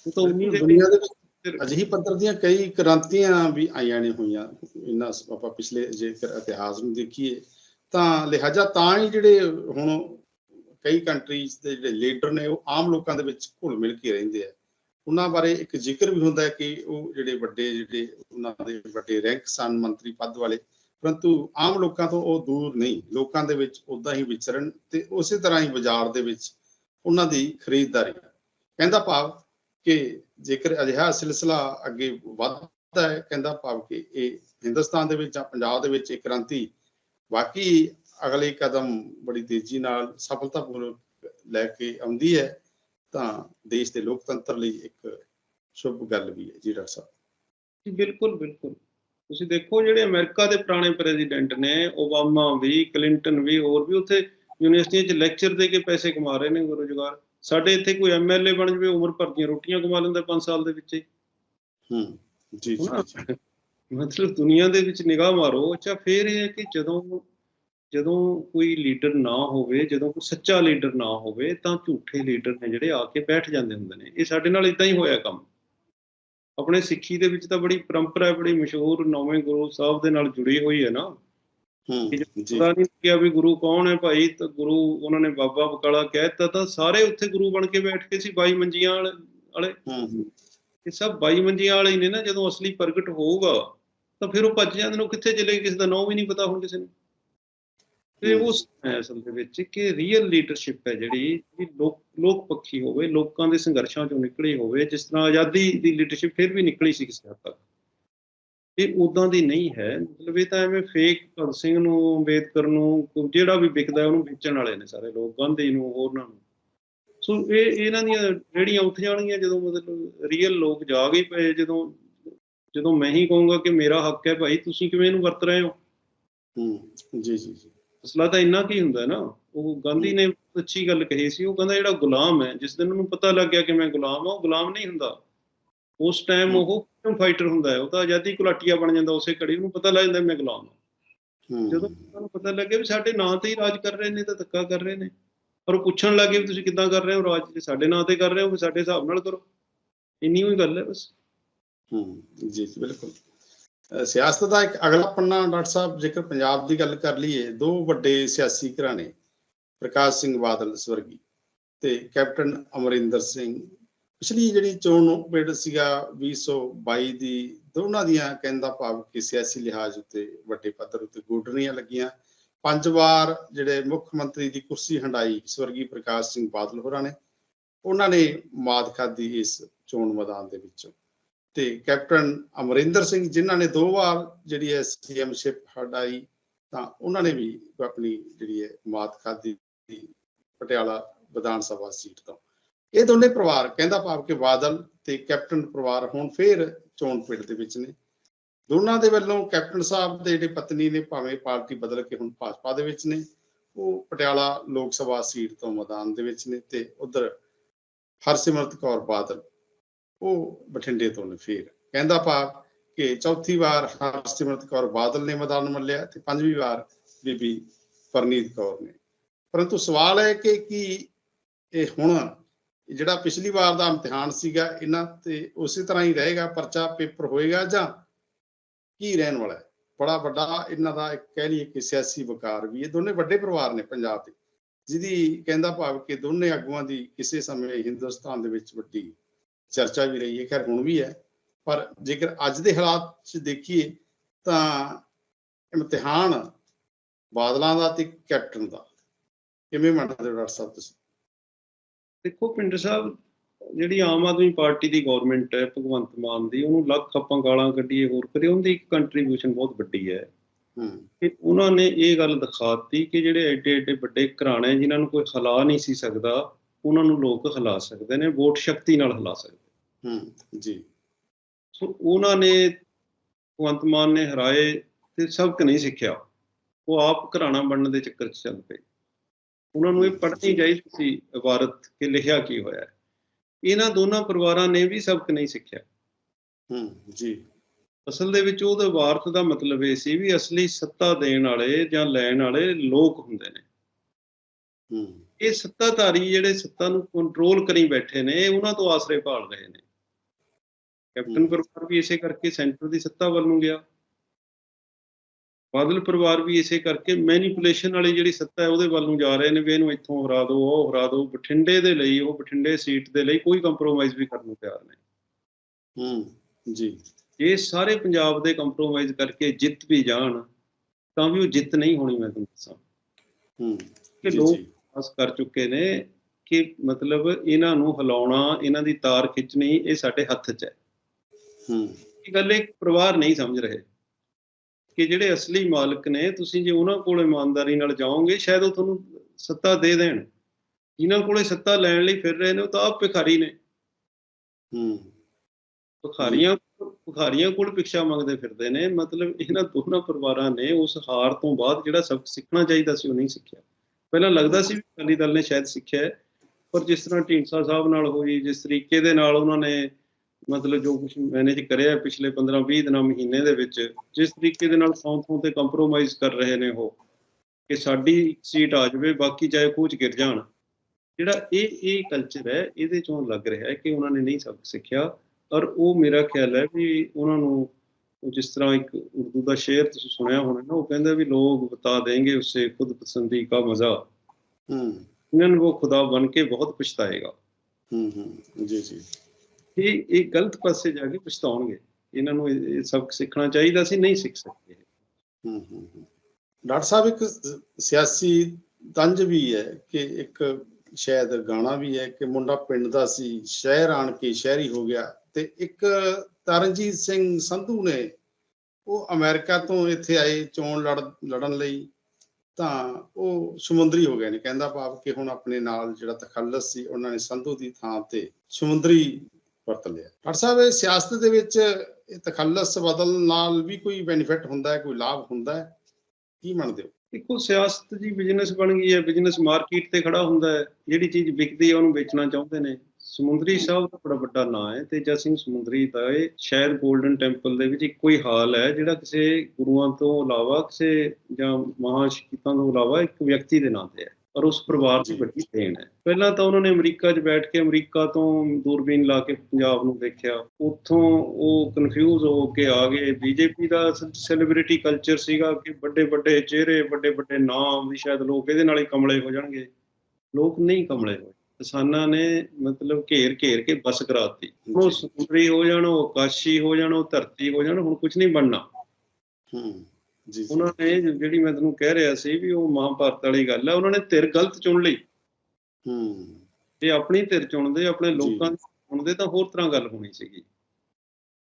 S2: ਉਹ ਤਾਂ ਉਨੀ
S1: ਬਿਲਕੁਲ,
S2: ਦੇ
S1: ਦੁਨੀਆ ਦੇ ਵਿੱਚ ਅਜਿਹੀ ਪੱਧਰ ਦੀਆਂ ਕਈ ਕ੍ਰਾਂਤੀਆਂ ਵੀ ਆਈਆਂ ਨੇ ਹੋਈਆਂ। ਇਹਨਾਂ ਆਪਾਂ ਪਿਛਲੇ ਜੇਕਰ ਇਤਿਹਾਸ ਨੂੰ ਦੇਖੀਏ ਤਾਂ ਲਿਹਾਜ਼ਾ ਤਾਂ ਹੀ ਜਿਹੜੇ ਹੁਣ ਕਈ ਕੰਟਰੀਜ਼ ਦੇ ਜਿਹੜੇ ਲੀਡਰ ਨੇ ਉਹ ਆਮ ਲੋਕਾਂ ਦੇ ਵਿੱਚ ਘੁਲ ਮਿਲ ਕੇ ਰਹਿੰਦੇ ਆ। ਉਹਨਾਂ ਬਾਰੇ ਇੱਕ ਜ਼ਿਕਰ ਵੀ ਹੁੰਦਾ ਹੈ ਕਿ ਉਹ ਜਿਹੜੇ ਵੱਡੇ ਜਿਹੜੇ ਉਹਨਾਂ ਦੇ ਵੱਡੇ ਰੈਂਕ ਸਨ ਮੰਤਰੀ ਪਦ ਵਾਲੇ ਪਰੰਤੂ ਆਮ ਲੋਕਾਂ ਤੋਂ ਉਹ ਦੂਰ ਨਹੀਂ। ਲੋਕਾਂ ਦੇ ਵਿੱਚ ਉਦਾਂ ਹੀ ਵਿਚਰਨ ਤੇ ਉਸੇ ਤਰ੍ਹਾਂ ਹੀ ਬਾਜ਼ਾਰ ਦੇ ਵਿੱਚ ਉਹਨਾਂ ਦੀ ਖਰੀਦਦਾਰੀ। ਕਹਿੰਦਾ ਭਾਵ ਕਿ ਜੇਕਰ ਅਜਿਹਾ ਸਿਲਸਿਲਾ ਅੱਗੇ ਵੱਧਦਾ ਹੈ, ਕਹਿੰਦਾ ਭਾਵ ਕਿ ਇਹ ਹਿੰਦੁਸਤਾਨ ਦੇ ਵਿੱਚ ਜਾਂ ਪੰਜਾਬ ਦੇ ਵਿੱਚ ਇਹ ਕ੍ਰਾਂਤੀ ਵਾਕਈ ਅਗਲੇ ਕਦਮ ਬੜੀ ਤੇਜ਼ੀ ਨਾਲ ਸਫਲਤਾਪੂਰਵਕ ਲੈ ਕੇ ਆਉਂਦੀ ਹੈ, ਤਾਂ ਦੇਸ਼ ਦੇ ਲੋਕਤੰਤਰ ਲਈ ਇੱਕ ਸ਼ੁਭ ਗੱਲ ਵੀ ਹੈ ਜੀ, ਡਾਕਟਰ ਸਾਹਿਬ।
S2: ਬਿਲਕੁਲ ਬਿਲਕੁਲ। ਤੁਸੀਂ ਦੇਖੋ ਜਿਹੜੇ ਅਮਰੀਕਾ ਦੇ ਪੁਰਾਣੇ ਪ੍ਰੈਜ਼ੀਡੈਂਟ ਨੇ ਓਬਾਮਾ ਵੀ ਕਲਿੰਟਨ ਵੀ ਹੋਰ ਵੀ ਉੱਥੇ ਯੂਨੀਵਰਸਿਟੀਆਂ 'ਚ ਲੈਕਚਰ ਦੇ ਕੇ ਪੈਸੇ ਕਮਾ ਰਹੇ ਨੇ ਰੋਜ਼ਗਾਰ ਸਾਡੇ ਇੱਥੇ ਕੋਈ ਐਮਐਲਏ ਬਣ ਜਵੇ ਉਮਰ ਭਰ ਦੀਆਂ ਰੋਟੀਆਂ ਕਮਾ ਲੈਂਦਾ 5 ਸਾਲ ਦੇ ਵਿੱਚ ਹੀ
S1: ਹੂੰ ਜੀ ਜੀ
S2: ਹਨਾ?
S1: ਜੀ।
S2: ਮਤਲਬ ਦੁਨੀਆ ਦੇ ਵਿੱਚ ਨਿਗਾਹ ਮਾਰੋ ਅੱਛਾ ਫਿਰ ਇਹ ਹੈ ਕਿ ਜਦੋਂ ਜਦੋਂ ਕੋਈ ਲੀਡਰ ਨਾ ਹੋਵੇ ਜਦੋਂ ਕੋਈ ਸੱਚਾ ਲੀਡਰ ਨਾ ਹੋਵੇ ਤਾਂ ਝੂਠੇ ਲੀਡਰ ਨੇ ਜਿਹੜੇ ਆ ਕੇ ਬੈਠ ਜਾਂਦੇ ਹੁੰਦੇ ਨੇ ਇਹ ਸਾਡੇ ਨਾਲ ਇਦਾਂ ਹੀ ਹੋਇਆ ਕੰਮ ਆਪਣੇ ਸਿੱਖੀ ਦੇ ਵਿੱਚ ਤਾਂ ਬੜੀ ਪਰੰਪਰਾ ਹੈ ਬੜੀ ਮਸ਼ਹੂਰ ਨੌਵੇਂ ਗੁਰੂ ਸਾਹਿਬ ਦੇ ਨਾਲ ਜੁੜੀ ਹੋਈ ਹੈ ਨਾ।
S1: ਹੂੰ
S2: ਕਿ
S1: ਜੀ।
S2: ਪਤਾ ਨਹੀਂ ਕਿਹਾ ਵੀ ਗੁਰੂ ਕੌਣ ਹੈ ਭਾਈ ਤਾਂ ਗੁਰੂ ਉਹਨਾਂ ਨੇ ਬਾਬਾ ਬਕਾਲਾ ਕਹਿ ਦਿੱਤਾ ਤਾਂ ਸਾਰੇ ਉੱਥੇ ਗੁਰੂ ਬਣ ਕੇ ਬੈਠ ਕੇ ਸੀ 22 ਮੰਜੀਆਂ ਵਾਲੇ ਵਾਲੇ।
S1: ਹੂੰ ਹੂੰ।
S2: ਇਹ ਸਭ 22 ਮੰਜੀਆਂ ਵਾਲੇ ਹੀ ਨੇ ਨਾ ਜਦੋਂ ਅਸਲੀ ਪ੍ਰਗਟ ਹੋਊਗਾ ਤਾਂ ਫਿਰ ਉਹ ਭੱਜ ਜਾਂਦੇ ਨੇ ਕਿੱਥੇ ਚਲੇ ਕਿਸੇ ਦਾ ਨਾਮ ਵੀ ਨਹੀਂ ਪਤਾ ਹੁਣ ਕਿਸੇ ਨੂੰ। ਤੇ। ਉਸ ਅਸਲ ਦੇ ਵਿੱਚ ਕਿ ਰੀਅਲ ਲੀਡਰਸ਼ਿਪ ਹੈ ਜਿਹੜੀ ਜਿਹੜੀ ਲੋਕ ਲੋਕ ਪੱਖੀ ਹੋਵੇ ਲੋਕਾਂ ਦੇ ਸੰਘਰਸ਼ਾਂ ਚੋਂ ਨਿਕਲੀ ਹੋਵੇ ਜਿਸ ਤਰ੍ਹਾਂ ਆਜ਼ਾਦੀ ਦੀ ਲੀਡਰਸ਼ਿਪ ਫਿਰ ਵੀ ਨਿਕਲੀ ਸੀ ਕਿਸੇ ਹੱਦ ਤੱਕ। ਇਹ ਉਦਾਂ ਦੀ ਨਹੀਂ ਹੈ ਮਤਲਬ ਇਹ ਤਾਂ ਐਵੇਂ ਫੇਕ ਭਗਤ ਸਿੰਘ ਨੂੰ ਅੰਬੇਦਕਰ ਨੂੰ ਜਿਹੜਾ ਵੀ ਵਿਕਦਾ ਉਹਨੂੰ ਵੇਚਣ ਵਾਲੇ ਨੇ ਸਾਰੇ ਲੋਕ ਗਾਂਧੀ ਨੂੰ ਹੋਰਨਾਂ ਨੂੰ। ਸੋ ਇਹ ਇਹਨਾਂ ਦੀਆਂ ਰੇੜੀਆਂ ਉੱਠ ਜਾਣਗੀਆਂ ਜਦੋਂ ਮਤਲਬ ਰੀਅਲ ਲੋਕ ਜਾਗ ਹੀ ਪਏ ਜਦੋਂ ਜਦੋਂ ਮੈਂ ਹੀ ਕਹੂੰਗਾ ਕਿ ਮੇਰਾ ਹੱਕ ਹੈ ਭਾਈ ਤੁਸੀਂ ਕਿਵੇਂ ਇਹਨੂੰ ਵਰਤ ਰਹੇ ਹੋ?
S1: ਹੂੰ ਜੀ ਜੀ ਜੀ।
S2: ਮਸਲਾ ਤਾਂ ਇੰਨਾ ਕੀ ਹੁੰਦਾ ਹੈ ਨਾ ਉਹ ਗਾਂਧੀ ਨੇ ਅੱਛੀ ਗੱਲ ਕਹੀ ਸੀ ਉਹ ਕਹਿੰਦਾ ਜਿਹੜਾ ਗੁਲਾਮ ਹੈ ਜਿਸ ਦਿਨ ਉਹਨੂੰ ਪਤਾ ਲੱਗ ਗਿਆ ਕਿ ਮੈਂ ਗੁਲਾਮ ਹਾਂ ਉਹ ਗੁਲਾਮ ਨਹੀਂ ਹੁੰਦਾ। ਉਸ ਟਾਈਮ। ਉਹ ਫਰੀडम ਫਾਈਟਰ ਹੁੰਦਾ ਹੈ ਉਹ ਤਾਂ ਆਜ਼ਾਦੀ ਘੁਲਾਟੀਆ ਬਣ ਜਾਂਦਾ ਉਸੇ ਘੜੀ ਉਹਨੂੰ ਪਤਾ ਲੱਗ ਜਾਂਦਾ ਮੈਂ ਗੁਲਾਮ ਹਾਂ। ਜਦੋਂ ਉਹਨਾਂ ਨੂੰ ਪਤਾ ਲੱਗਿਆ ਵੀ ਸਾਡੇ ਨਾਂ ਤੇ ਹੀ ਰਾਜ ਕਰ ਰਹੇ ਨੇ ਤਾਂ ਧੱਕਾ ਕਰ ਰਹੇ ਨੇ। ਪਰ ਉਹ ਪੁੱਛਣ ਲੱਗੇ ਵੀ ਤੁਸੀਂ ਕਿੱਦਾਂ ਕਰ ਰਹੇ ਹੋ ਰਾਜ ਜੇ ਸਾਡੇ ਨਾਂ ਤੇ ਕਰ ਰਹੇ ਹੋ ਵੀ ਸਾਡੇ ਹਿਸਾਬ ਨਾਲ ਕਰੋ। ਇੰਨੀ ਹੋਈ ਗੱਲ ਹੈ ਬਸ।
S1: ਹੂੰ ਜੀ ਬਿਲਕੁਲ। ਸਿਆਸਤ ਦਾ ਇੱਕ ਅਗਲਾ ਪੰਨਾ ਡਾਕਟਰ ਸਾਹਿਬ ਜੇਕਰ ਪੰਜਾਬ ਦੀ ਗੱਲ ਕਰ ਲਈਏ ਦੋ ਵੱਡੇ ਸਿਆਸੀ ਘਰਾਣੇ ਪ੍ਰਕਾਸ਼ ਸਿੰਘ ਬਾਦਲ ਸਵਰਗੀ ਤੇ ਕੈਪਟਨ ਅਮਰਿੰਦਰ ਸਿੰਘ। ਪਿਛਲੀ ਜਿਹੜੀ ਚੋਣ ਪਿੰਡ ਸੀਗਾ 2022 ਦੀ, ਦੋਨਾਂ ਦੀਆਂ ਕਹਿੰਦਾ ਭਾਵ ਕਿ ਸਿਆਸੀ ਲਿਹਾਜ਼ ਉੱਤੇ ਵੱਡੇ ਪੱਧਰ ਉੱਤੇ ਗੋਡਰੀਆਂ ਲੱਗੀਆਂ। ਪੰਜ ਵਾਰ ਜਿਹੜੇ ਮੁੱਖ ਮੰਤਰੀ ਦੀ ਕੁਰਸੀ ਹੰਡਾਈ ਸਵਰਗੀ ਪ੍ਰਕਾਸ਼ ਸਿੰਘ ਬਾਦਲ ਹੋਰਾਂ ਨੇ, ਉਹਨਾਂ ਨੇ ਮਾਤ ਖਾਧੀ ਇਸ ਚੋਣ ਮੈਦਾਨ ਦੇ ਵਿੱਚੋਂ। ਤੇ ਕੈਪਟਨ ਅਮਰਿੰਦਰ ਸਿੰਘ ਜਿਨ੍ਹਾਂ ਨੇ ਦੋ ਵਾਰ ਜਿਹੜੀ ਹੈ ਸੀਐਮਸ਼ਿਪ ਹਟਾਈ ਤਾਂ ਉਹਨਾਂ ਨੇ ਵੀ ਆਪਣੀ ਜਿਹੜੀ ਹੈ ਮਾਤ ਖਾਧੀ ਪਟਿਆਲਾ ਵਿਧਾਨ ਸਭਾ ਸੀਟ ਤੋਂ। ਇਹ ਦੋਨੇ ਪਰਿਵਾਰ, ਕਹਿੰਦਾ ਭਾਵ ਕਿ ਬਾਦਲ ਤੇ ਕੈਪਟਨ ਪਰਿਵਾਰ ਹੁਣ ਫੇਰ ਚੋਣ ਪਿੰਡ ਦੇ ਵਿੱਚ ਨੇ। ਦੋਨਾਂ ਦੇ ਵੱਲੋਂ ਕੈਪਟਨ ਸਾਹਿਬ ਦੇ ਜਿਹੜੇ ਪਤਨੀ ਨੇ, ਭਾਵੇਂ ਪਾਰਟੀ ਬਦਲ ਕੇ ਹੁਣ ਭਾਜਪਾ ਦੇ ਵਿੱਚ ਨੇ, ਉਹ ਪਟਿਆਲਾ ਲੋਕ ਸਭਾ ਸੀਟ ਤੋਂ ਮੈਦਾਨ ਦੇ ਵਿੱਚ ਨੇ ਤੇ ਉਧਰ ਹਰਸਿਮਰਤ ਕੌਰ ਬਾਦਲ, ਉਹ ਬਠਿੰਡੇ ਤੋਂ ਨੇ ਫੇਰ। ਕਹਿੰਦਾ ਭਾਵ ਕਿ ਚੌਥੀ ਵਾਰ ਹਰਸਿਮਰਤ ਕੌਰ ਬਾਦਲ ਨੇ ਮੈਦਾਨ ਮੱਲਿਆ ਤੇ ਪੰਜਵੀਂ ਵਾਰ ਬੀਬੀ ਪਰਨੀਤ ਕੌਰ ਨੇ। ਪਰੰਤੂ ਸਵਾਲ ਹੈ ਕਿ ਕੀ ਇਹ ਹੁਣ ਜਿਹੜਾ ਪਿਛਲੀ ਵਾਰ ਦਾ ਇਮਤਿਹਾਨ ਸੀਗਾ, ਇਹਨਾਂ ਤੇ ਉਸੇ ਤਰ੍ਹਾਂ ਹੀ ਰਹੇਗਾ, ਪਰਚਾ ਪੇਪਰ ਹੋਏਗਾ ਜਾਂ ਕੀ ਰਹਿਣ ਵਾਲਾ ਹੈ? ਬੜਾ ਵੱਡਾ ਇਹਨਾਂ ਦਾ ਇੱਕ ਕਹਿ ਲਈਏ ਕਿ ਸਿਆਸੀ ਵਕਾਰ ਵੀ ਇਹ ਦੋਨੇ ਵੱਡੇ ਪਰਿਵਾਰ ਨੇ ਪੰਜਾਬ ਦੇ, ਜਿਹਦੀ ਕਹਿੰਦਾ ਭਾਵ ਕਿ ਦੋਨੇ ਆਗੂਆਂ ਦੀ ਕਿਸੇ ਸਮੇਂ ਹਿੰਦੁਸਤਾਨ ਦੇ ਵਿੱਚ ਵੱਡੀ ਚਰਚਾ ਵੀ ਰਹੀ ਹੈ। ਖੈਰ, ਹੁਣ ਵੀ ਹੈ, ਪਰ ਜੇਕਰ ਅੱਜ ਦੇ ਹਾਲਾਤ 'ਚ ਦੇਖੀਏ ਤਾਂ ਇਮਤਿਹਾਨ ਬਾਦਲਾਂ ਦਾ ਤੇ ਕੈਪਟਨ ਦਾ ਕਿਵੇਂ ਮੰਨਦੇ ਡਾਕਟਰ ਸਾਹਿਬ ਤੁਸੀਂ?
S2: ਦੇਖੋ ਪਿੰਡਰ ਸਾਹਿਬ ਜਿਹੜੀ ਆਮ ਆਦਮੀ ਪਾਰਟੀ ਦੀ ਗਵਰਨਮੈਂਟ ਹੈ ਭਗਵੰਤ ਮਾਨ ਦੀ ਉਹਨੂੰ ਲੱਖ ਆਪਾਂ ਗਾਲਾਂ ਕੱਢੀਏ ਹੋਰ ਕਰੇ ਉਹਦੀ ਇੱਕ ਕੰਟਰੀਬਿਊਸ਼ਨ ਬਹੁਤ ਵੱਡੀ ਹੈ।
S1: ਹੂੰ।
S2: ਕਿ ਉਹਨਾਂ ਨੇ ਇਹ ਗੱਲ ਦਿਖਾਤੀ ਕਿ ਜਿਹੜੇ ਐਡੇ ਐਡੇ ਵੱਡੇ ਘਰਾਣੇ ਜਿਨ੍ਹਾਂ ਨੂੰ ਕੋਈ ਹਿਲਾ ਨਹੀਂ ਸੀ ਸਕਦਾ ਉਹਨਾਂ ਨੂੰ ਲੋਕ ਹਿਲਾ ਸਕਦੇ ਨੇ ਵੋਟ ਸ਼ਕਤੀ ਨਾਲ ਹਿਲਾ ਸਕਦੇ
S1: ਹੂੰ ਜੀ।
S2: ਸੋ ਉਹਨਾਂ ਨੇ ਭਗਵੰਤ ਮਾਨ ਨੇ ਹਰਾਏ ਤੇ ਸਬਕ ਨਹੀਂ ਸਿੱਖਿਆ। ਉਹ ਆਪ ਘਰਾਣਾ ਬਣਨ ਦੇ ਚੱਕਰ 'ਚ ਚੱਲ ਪਏ। ਉਹਨਾਂ ਨੂੰ ਇਹ ਪੜ੍ਹਨੀ ਚਾਹੀਦੀ ਸੀ ਇਬਾਰਤ ਕਿ ਲਿਖਿਆ ਕੀ ਹੋਇਆ ਹੈ। ਇਹਨਾਂ ਦੋਨਾਂ ਪਰਿਵਾਰਾਂ ਨੇ ਵੀ ਸਬਕ ਨਹੀਂ ਸਿੱਖਿਆ।
S1: ਹੂੰ ਜੀ।
S2: ਅਸਲ ਦੇ ਵਿੱਚ ਉਹਦਾ ਇਬਾਰਤ ਦਾ ਮਤਲਬ ਇਹ ਸੀ ਵੀ ਅਸਲੀ ਸੱਤਾ ਦੇਣ ਵਾਲੇ ਜਾਂ ਲੈਣ ਵਾਲੇ ਲੋਕ ਹੁੰਦੇ ਨੇ।
S1: ਹੂੰ।
S2: ਇਹ ਸੱਤਾਧਾਰੀ ਜਿਹੜੇ ਸੱਤਾ ਨੂੰ ਕੰਟਰੋਲ ਕਰੀ ਬੈਠੇ ਨੇ ਉਹਨਾਂ ਤੋਂ ਆਸਰੇ ਭਾਲ ਰਹੇ ਨੇ। ਕੈਪਟਨ। ਪਰਿਵਾਰ ਵੀ ਇਸੇ ਕਰਕੇ ਸੈਂਟਰ ਦੀ ਸੱਤਾ ਵੱਲ ਨੂੰ ਗਿਆ। ਬਾਦਲ ਪਰਿਵਾਰ ਵੀ ਇਸੇ ਕਰਕੇ ਮੈਨੀਪੂਲੇਸ਼ਨ ਵਾਲੀ ਜਿਹੜੀ ਸੱਤਾ ਹੈ ਉਹਦੇ ਵੱਲ ਨੂੰ ਜਾ ਰਹੇ ਨੇ ਵੀ ਇਹਨੂੰ ਇੱਥੋਂ ਹਰਾ ਦਿਓ ਉਹ ਹਰਾ ਦਿਓ ਬਠਿੰਡੇ ਦੇ ਲਈ ਉਹ ਬਠਿੰਡੇ ਸੀਟ ਦੇ ਲਈ ਕੋਈ ਕੰਪਰੋਮਾਈਜ਼ ਵੀ ਕਰਨ ਨੂੰ ਤਿਆਰ ਨੇ
S1: ਹੂੰ ਜੀ।
S2: ਜੇ ਸਾਰੇ ਪੰਜਾਬ ਦੇ ਕੰਪਰੋਮਾਈਜ਼ ਕਰਕੇ ਜਿੱਤ ਵੀ ਜਾਣ ਤਾਂ ਵੀ ਉਹ ਜਿੱਤ ਨਹੀਂ ਹੋਣੀ ਮੈਂ ਤੁਹਾਨੂੰ ਦੱਸਾਂ।
S1: ਹੂੰ
S2: ਕਿ ਲੋਕ। ਪਾਸ ਕਰ ਚੁੱਕੇ ਨੇ ਕਿ ਮਤਲਬ ਇਹਨਾਂ ਨੂੰ ਹਿਲਾਉਣਾ ਇਹਨਾਂ ਦੀ ਤਾਰ ਖਿੱਚਣੀ ਇਹ ਸਾਡੇ ਹੱਥ 'ਚ ਹੈ।
S1: ਹੂੰ।
S2: ਇਹ ਗੱਲ ਇੱਕ ਪਰਿਵਾਰ ਨਹੀਂ ਸਮਝ ਰਹੇ। ਕਿ ਜਿਹੜੇ ਅਸਲੀ ਮਾਲਕ ਨੇ ਤੁਸੀਂ ਜੇ ਉਹਨਾਂ ਕੋਲ ਇਮਾਨਦਾਰੀ ਨਾਲ ਜਾਓਗੇ ਸ਼ਾਇਦ ਉਹ ਤੁਹਾਨੂੰ ਸੱਤਾ ਦੇ ਦੇਣ। ਜਿਨ੍ਹਾਂ ਕੋਲੇ ਸੱਤਾ ਲੈਣ ਲਈ ਫਿਰ ਰਹੇ ਨੇ ਉਹ ਤਾਂ ਆਪ ਭਿਖਾਰੀ ਨੇ।
S1: ਹੂੰ।
S2: ਭਿਖਾਰੀਆਂ ਭਿਖਾਰੀਆਂ ਕੋਲ ਭਿਕਸ਼ਾ ਮੰਗਦੇ ਫਿਰਦੇ ਨੇ। ਮਤਲਬ ਇਹਨਾਂ ਦੋਨਾਂ ਪਰਿਵਾਰਾਂ ਨੇ ਉਸ ਹਾਰ ਤੋਂ ਬਾਅਦ ਜਿਹੜਾ ਸਬਕ ਸਿੱਖਣਾ ਚਾਹੀਦਾ ਸੀ ਉਹ ਨਹੀਂ ਸਿੱਖਿਆ। ਪਹਿਲਾਂ ਲੱਗਦਾ ਸੀ ਵੀ ਅਕਾਲੀ ਦਲ ਨੇ ਸ਼ਾਇਦ ਸਿੱਖਿਆ ਪਰ ਜਿਸ ਤਰ੍ਹਾਂ ਢੀਂਡਸਾ ਸਾਹਿਬ ਨਾਲ ਹੋਈ ਜਿਸ ਤਰੀਕੇ ਦੇ ਨਾਲ ਉਹਨਾਂ ਨੇ ਮਤਲਬ ਜੋ ਕੁਝ ਮੈਨੇਜ ਕਰਿਆ ਪਿਛਲੇ 15-20 ਦਿਨਾਂ ਮਹੀਨੇ ਦੇ ਵਿੱਚ ਜਿਸ ਤਰੀਕੇ ਦੇ ਨਾਲ ਥਾਂ ਥਾਂ ਤੇ ਕੰਪਰੋਮਾਈਜ਼ ਕਰ ਰਹੇ ਨੇ ਉਹ ਕਿ ਸਾਡੀ ਸੀਟ ਆ ਜਾਵੇ ਬਾਕੀ ਚਾਹੇ ਖੂਚ ਗਿਰ ਜਾਣ। ਜਿਹੜਾ ਇਹ ਇਹ ਕਲਚਰ ਹੈ ਇਹਦੇ ਚੋਂ ਲੱਗ ਰਿਹਾ ਹੈ ਕਿ ਉਹਨਾਂ ਨੇ ਨਹੀਂ ਸਬਕ ਸਿੱਖਿਆ। ਔਰ ਉਹ ਮੇਰਾ ਖਿਆਲ ਹੈ ਵੀ ਉਹਨਾਂ ਨੂੰ ਜਿਸ ਤਰ੍ਹਾਂ ਇੱਕ ਉਰਦੂ ਦਾ ਸ਼ੇਰ ਤੁਸੀਂ ਸੁਣਿਆ ਹੋਣਾ ਨਾ ਉਹ ਕਹਿੰਦਾ ਵੀ ਲੋਗ ਬਤਾ ਦੇਂਗੇ ਉਸੇ ਖੁਦ ਪਸੰਦੀ ਕਾ ਮਜ਼ਾ।
S1: ਹੂੰ।
S2: ਇਨਨ ਉਹ ਖੁਦਾ ਬਣ ਕੇ ਬਹੁਤ ਪਛਤਾਏਗਾ।
S1: ਹੂੰ ਹੂੰ। ਜੀ ਜੀ।
S2: ਇਹ ਇਹ ਗਲਤ ਪਾਸੇ ਜਾ ਕੇ ਪਛਤਾਉਣਗੇ। ਇਹਨਾਂ ਨੂੰ ਇਹ ਸਬਕ ਸਿੱਖਣਾ ਚਾਹੀਦਾ ਸੀ, ਨਹੀਂ ਸਿੱਖ ਸਕੇ
S1: ਹੂੰ ਹੂੰ ਡਾਕਟਰ ਸਾਹਿਬ, ਇੱਕ ਸਿਆਸੀ ਤੰਜ ਵੀ ਹੈ ਕਿ ਇੱਕ ਸ਼ਾਇਦ ਗਾਣਾ ਵੀ ਹੈ ਕਿ ਮੁੰਡਾ ਪਿੰਡ ਦਾ ਸੀ, ਸ਼ਹਿਰ ਆਣ ਕੇ ਸ਼ਹਿਰੀ ਹੋ ਗਿਆ ਤੇ ਇੱਕ ਤਰਨਜੀਤ ਸਿੰਘ ਸੰਧੂ ਨੇ ਉਹ ਅਮਰੀਕਾ ਤੋਂ ਇੱਥੇ ਆਏ ਚੋਣ ਲੜ ਲੜਨ ਲਈ, ਤਾਂ ਉਹ ਸਮੁੰਦਰੀ ਹੋ ਗਏ ਨੇ। ਕਹਿੰਦਾ ਭਾਵ ਕਿ ਹੁਣ ਆਪਣੇ ਨਾਲ ਜਿਹੜਾ ਤਖੱਲਸ ਸੀ, ਉਹਨਾਂ ਨੇ ਸੰਧੂ ਦੀ ਥਾਂ ਤੇ ਸਮੁੰਦਰੀ ਵਰਤ ਲਿਆ। ਡਾਕਟਰ ਸਾਹਿਬ ਇਹ ਸਿਆਸਤ ਦੇ ਵਿੱਚ ਇਹ ਤਖੱਲਸ ਬਦਲਣ ਨਾਲ ਵੀ ਕੋਈ ਬੈਨੀਫਿਟ ਹੁੰਦਾ ਹੈ ਕੋਈ ਲਾਭ ਹੁੰਦਾ ਹੈ? ਕੀ ਮੰਨਦੇ ਹੋ?
S2: ਦੇਖੋ ਸਿਆਸਤ ਜੀ ਬਿਜ਼ਨਸ ਬਣ ਗਈ ਹੈ ਬਿਜ਼ਨਸ ਮਾਰਕੀਟ ਤੇ ਖੜਾ ਹੁੰਦਾ ਹੈ। ਜਿਹੜੀ ਚੀਜ਼ ਵਿਕਦੀ ਹੈ ਉਹਨੂੰ ਵੇਚਣਾ ਚਾਹੁੰਦੇ ਨੇ। ਸਮੁੰਦਰੀ ਸਾਹਿਬ ਦਾ ਬੜਾ ਵੱਡਾ ਨਾਂ ਹੈ ਤੇਜਾ ਸਿੰਘ ਸਮੁੰਦਰੀ ਦਾ ਇਹ ਸ਼ਾਇਦ 골ਡਨ ਟੈਂਪਲ ਦੇ ਵਿੱਚ ਇੱਕੋ ਹੀ ਹਾਲ ਹੈ ਜਿਹੜਾ ਕਿਸੇ ਗੁਰੂਆਂ ਤੋਂ ਇਲਾਵਾ ਕਿਸੇ ਜਾਂ ਮਹਾਸ਼ਕੀਤਾਂ ਤੋਂ ਇਲਾਵਾ ਇੱਕ ਵਿਅਕਤੀ ਦੇ ਨਾਂ ਤੇ ਹੈ। ਔਰ ਉਸ ਪਰਿਵਾਰ ਦੀ ਵੱਡੀ ਦੇਣ ਹੈ। ਪਹਿਲਾਂ ਤਾਂ ਉਹਨਾਂ ਨੇ ਅਮਰੀਕਾ 'ਚ ਬੈਠ ਕੇ ਅਮਰੀਕਾ ਤੋਂ ਦੂਰਬੀਨ ਲਾ ਕੇ ਪੰਜਾਬ ਨੂੰ ਦੇਖਿਆ। ਉੱਥੋਂ ਉਹ ਕਨਫਿਊਜ਼ ਹੋ ਕੇ ਆ ਗਏ। ਬੀਜੇਪੀ ਦਾ ਸੈਲੀਬ੍ਰਿਟੀ ਕਲਚਰ ਸੀਗਾ ਕਿ ਵੱਡੇ ਵੱਡੇ ਚਿਹਰੇ ਵੱਡੇ ਵੱਡੇ ਨਾਮ ਵੀ ਸ਼ਾਇਦ ਲੋਕ ਇਹਦੇ ਨਾਲ ਹੀ ਕਮਲੇ ਹੋ ਜਾਣਗੇ। ਲੋਕ ਨਹੀਂ ਕਮਲੇ ਹੋਏ। ਕਿਸਾਨਾਂ ਨੇ ਮਤਲਬ ਘੇਰ ਘੇਰ ਕੇ ਬਸ ਕਰਾਤੀ। ਉਹ ਸਮੁੰਦਰੀ ਹੋ ਜਾਣ ਉਹ ਆਕਾਸ਼ੀ ਹੋ ਜਾਣ ਉਹ ਧਰਤੀ ਹੋ ਜਾਣ ਹੁਣ ਕੁਝ ਨਹੀਂ ਬਣਨਾ।
S1: ਹੂੰ। ਜੀ
S2: ਉਹਨਾਂ ਨੇ ਜਿਹੜੀ ਮੈਂ ਤੁਹਾਨੂੰ ਕਹਿ ਰਿਹਾ ਸੀ ਵੀ ਉਹ ਮਹਾਭਾਰਤ ਵਾਲੀ ਗੱਲ ਹੈ ਉਹਨਾਂ ਨੇ ਧਿਰ ਗਲਤ ਚੁਣ ਲਈ।
S1: ਹੂੰ।
S2: ਜੇ ਆਪਣੀ ਧਿਰ ਚੁਣਦੇ ਆਪਣੇ। ਲੋਕਾਂ ਦੀ ਚੁਣਦੇ ਤਾਂ ਹੋਰ ਤਰ੍ਹਾਂ ਗੱਲ ਹੋਣੀ ਸੀਗੀ।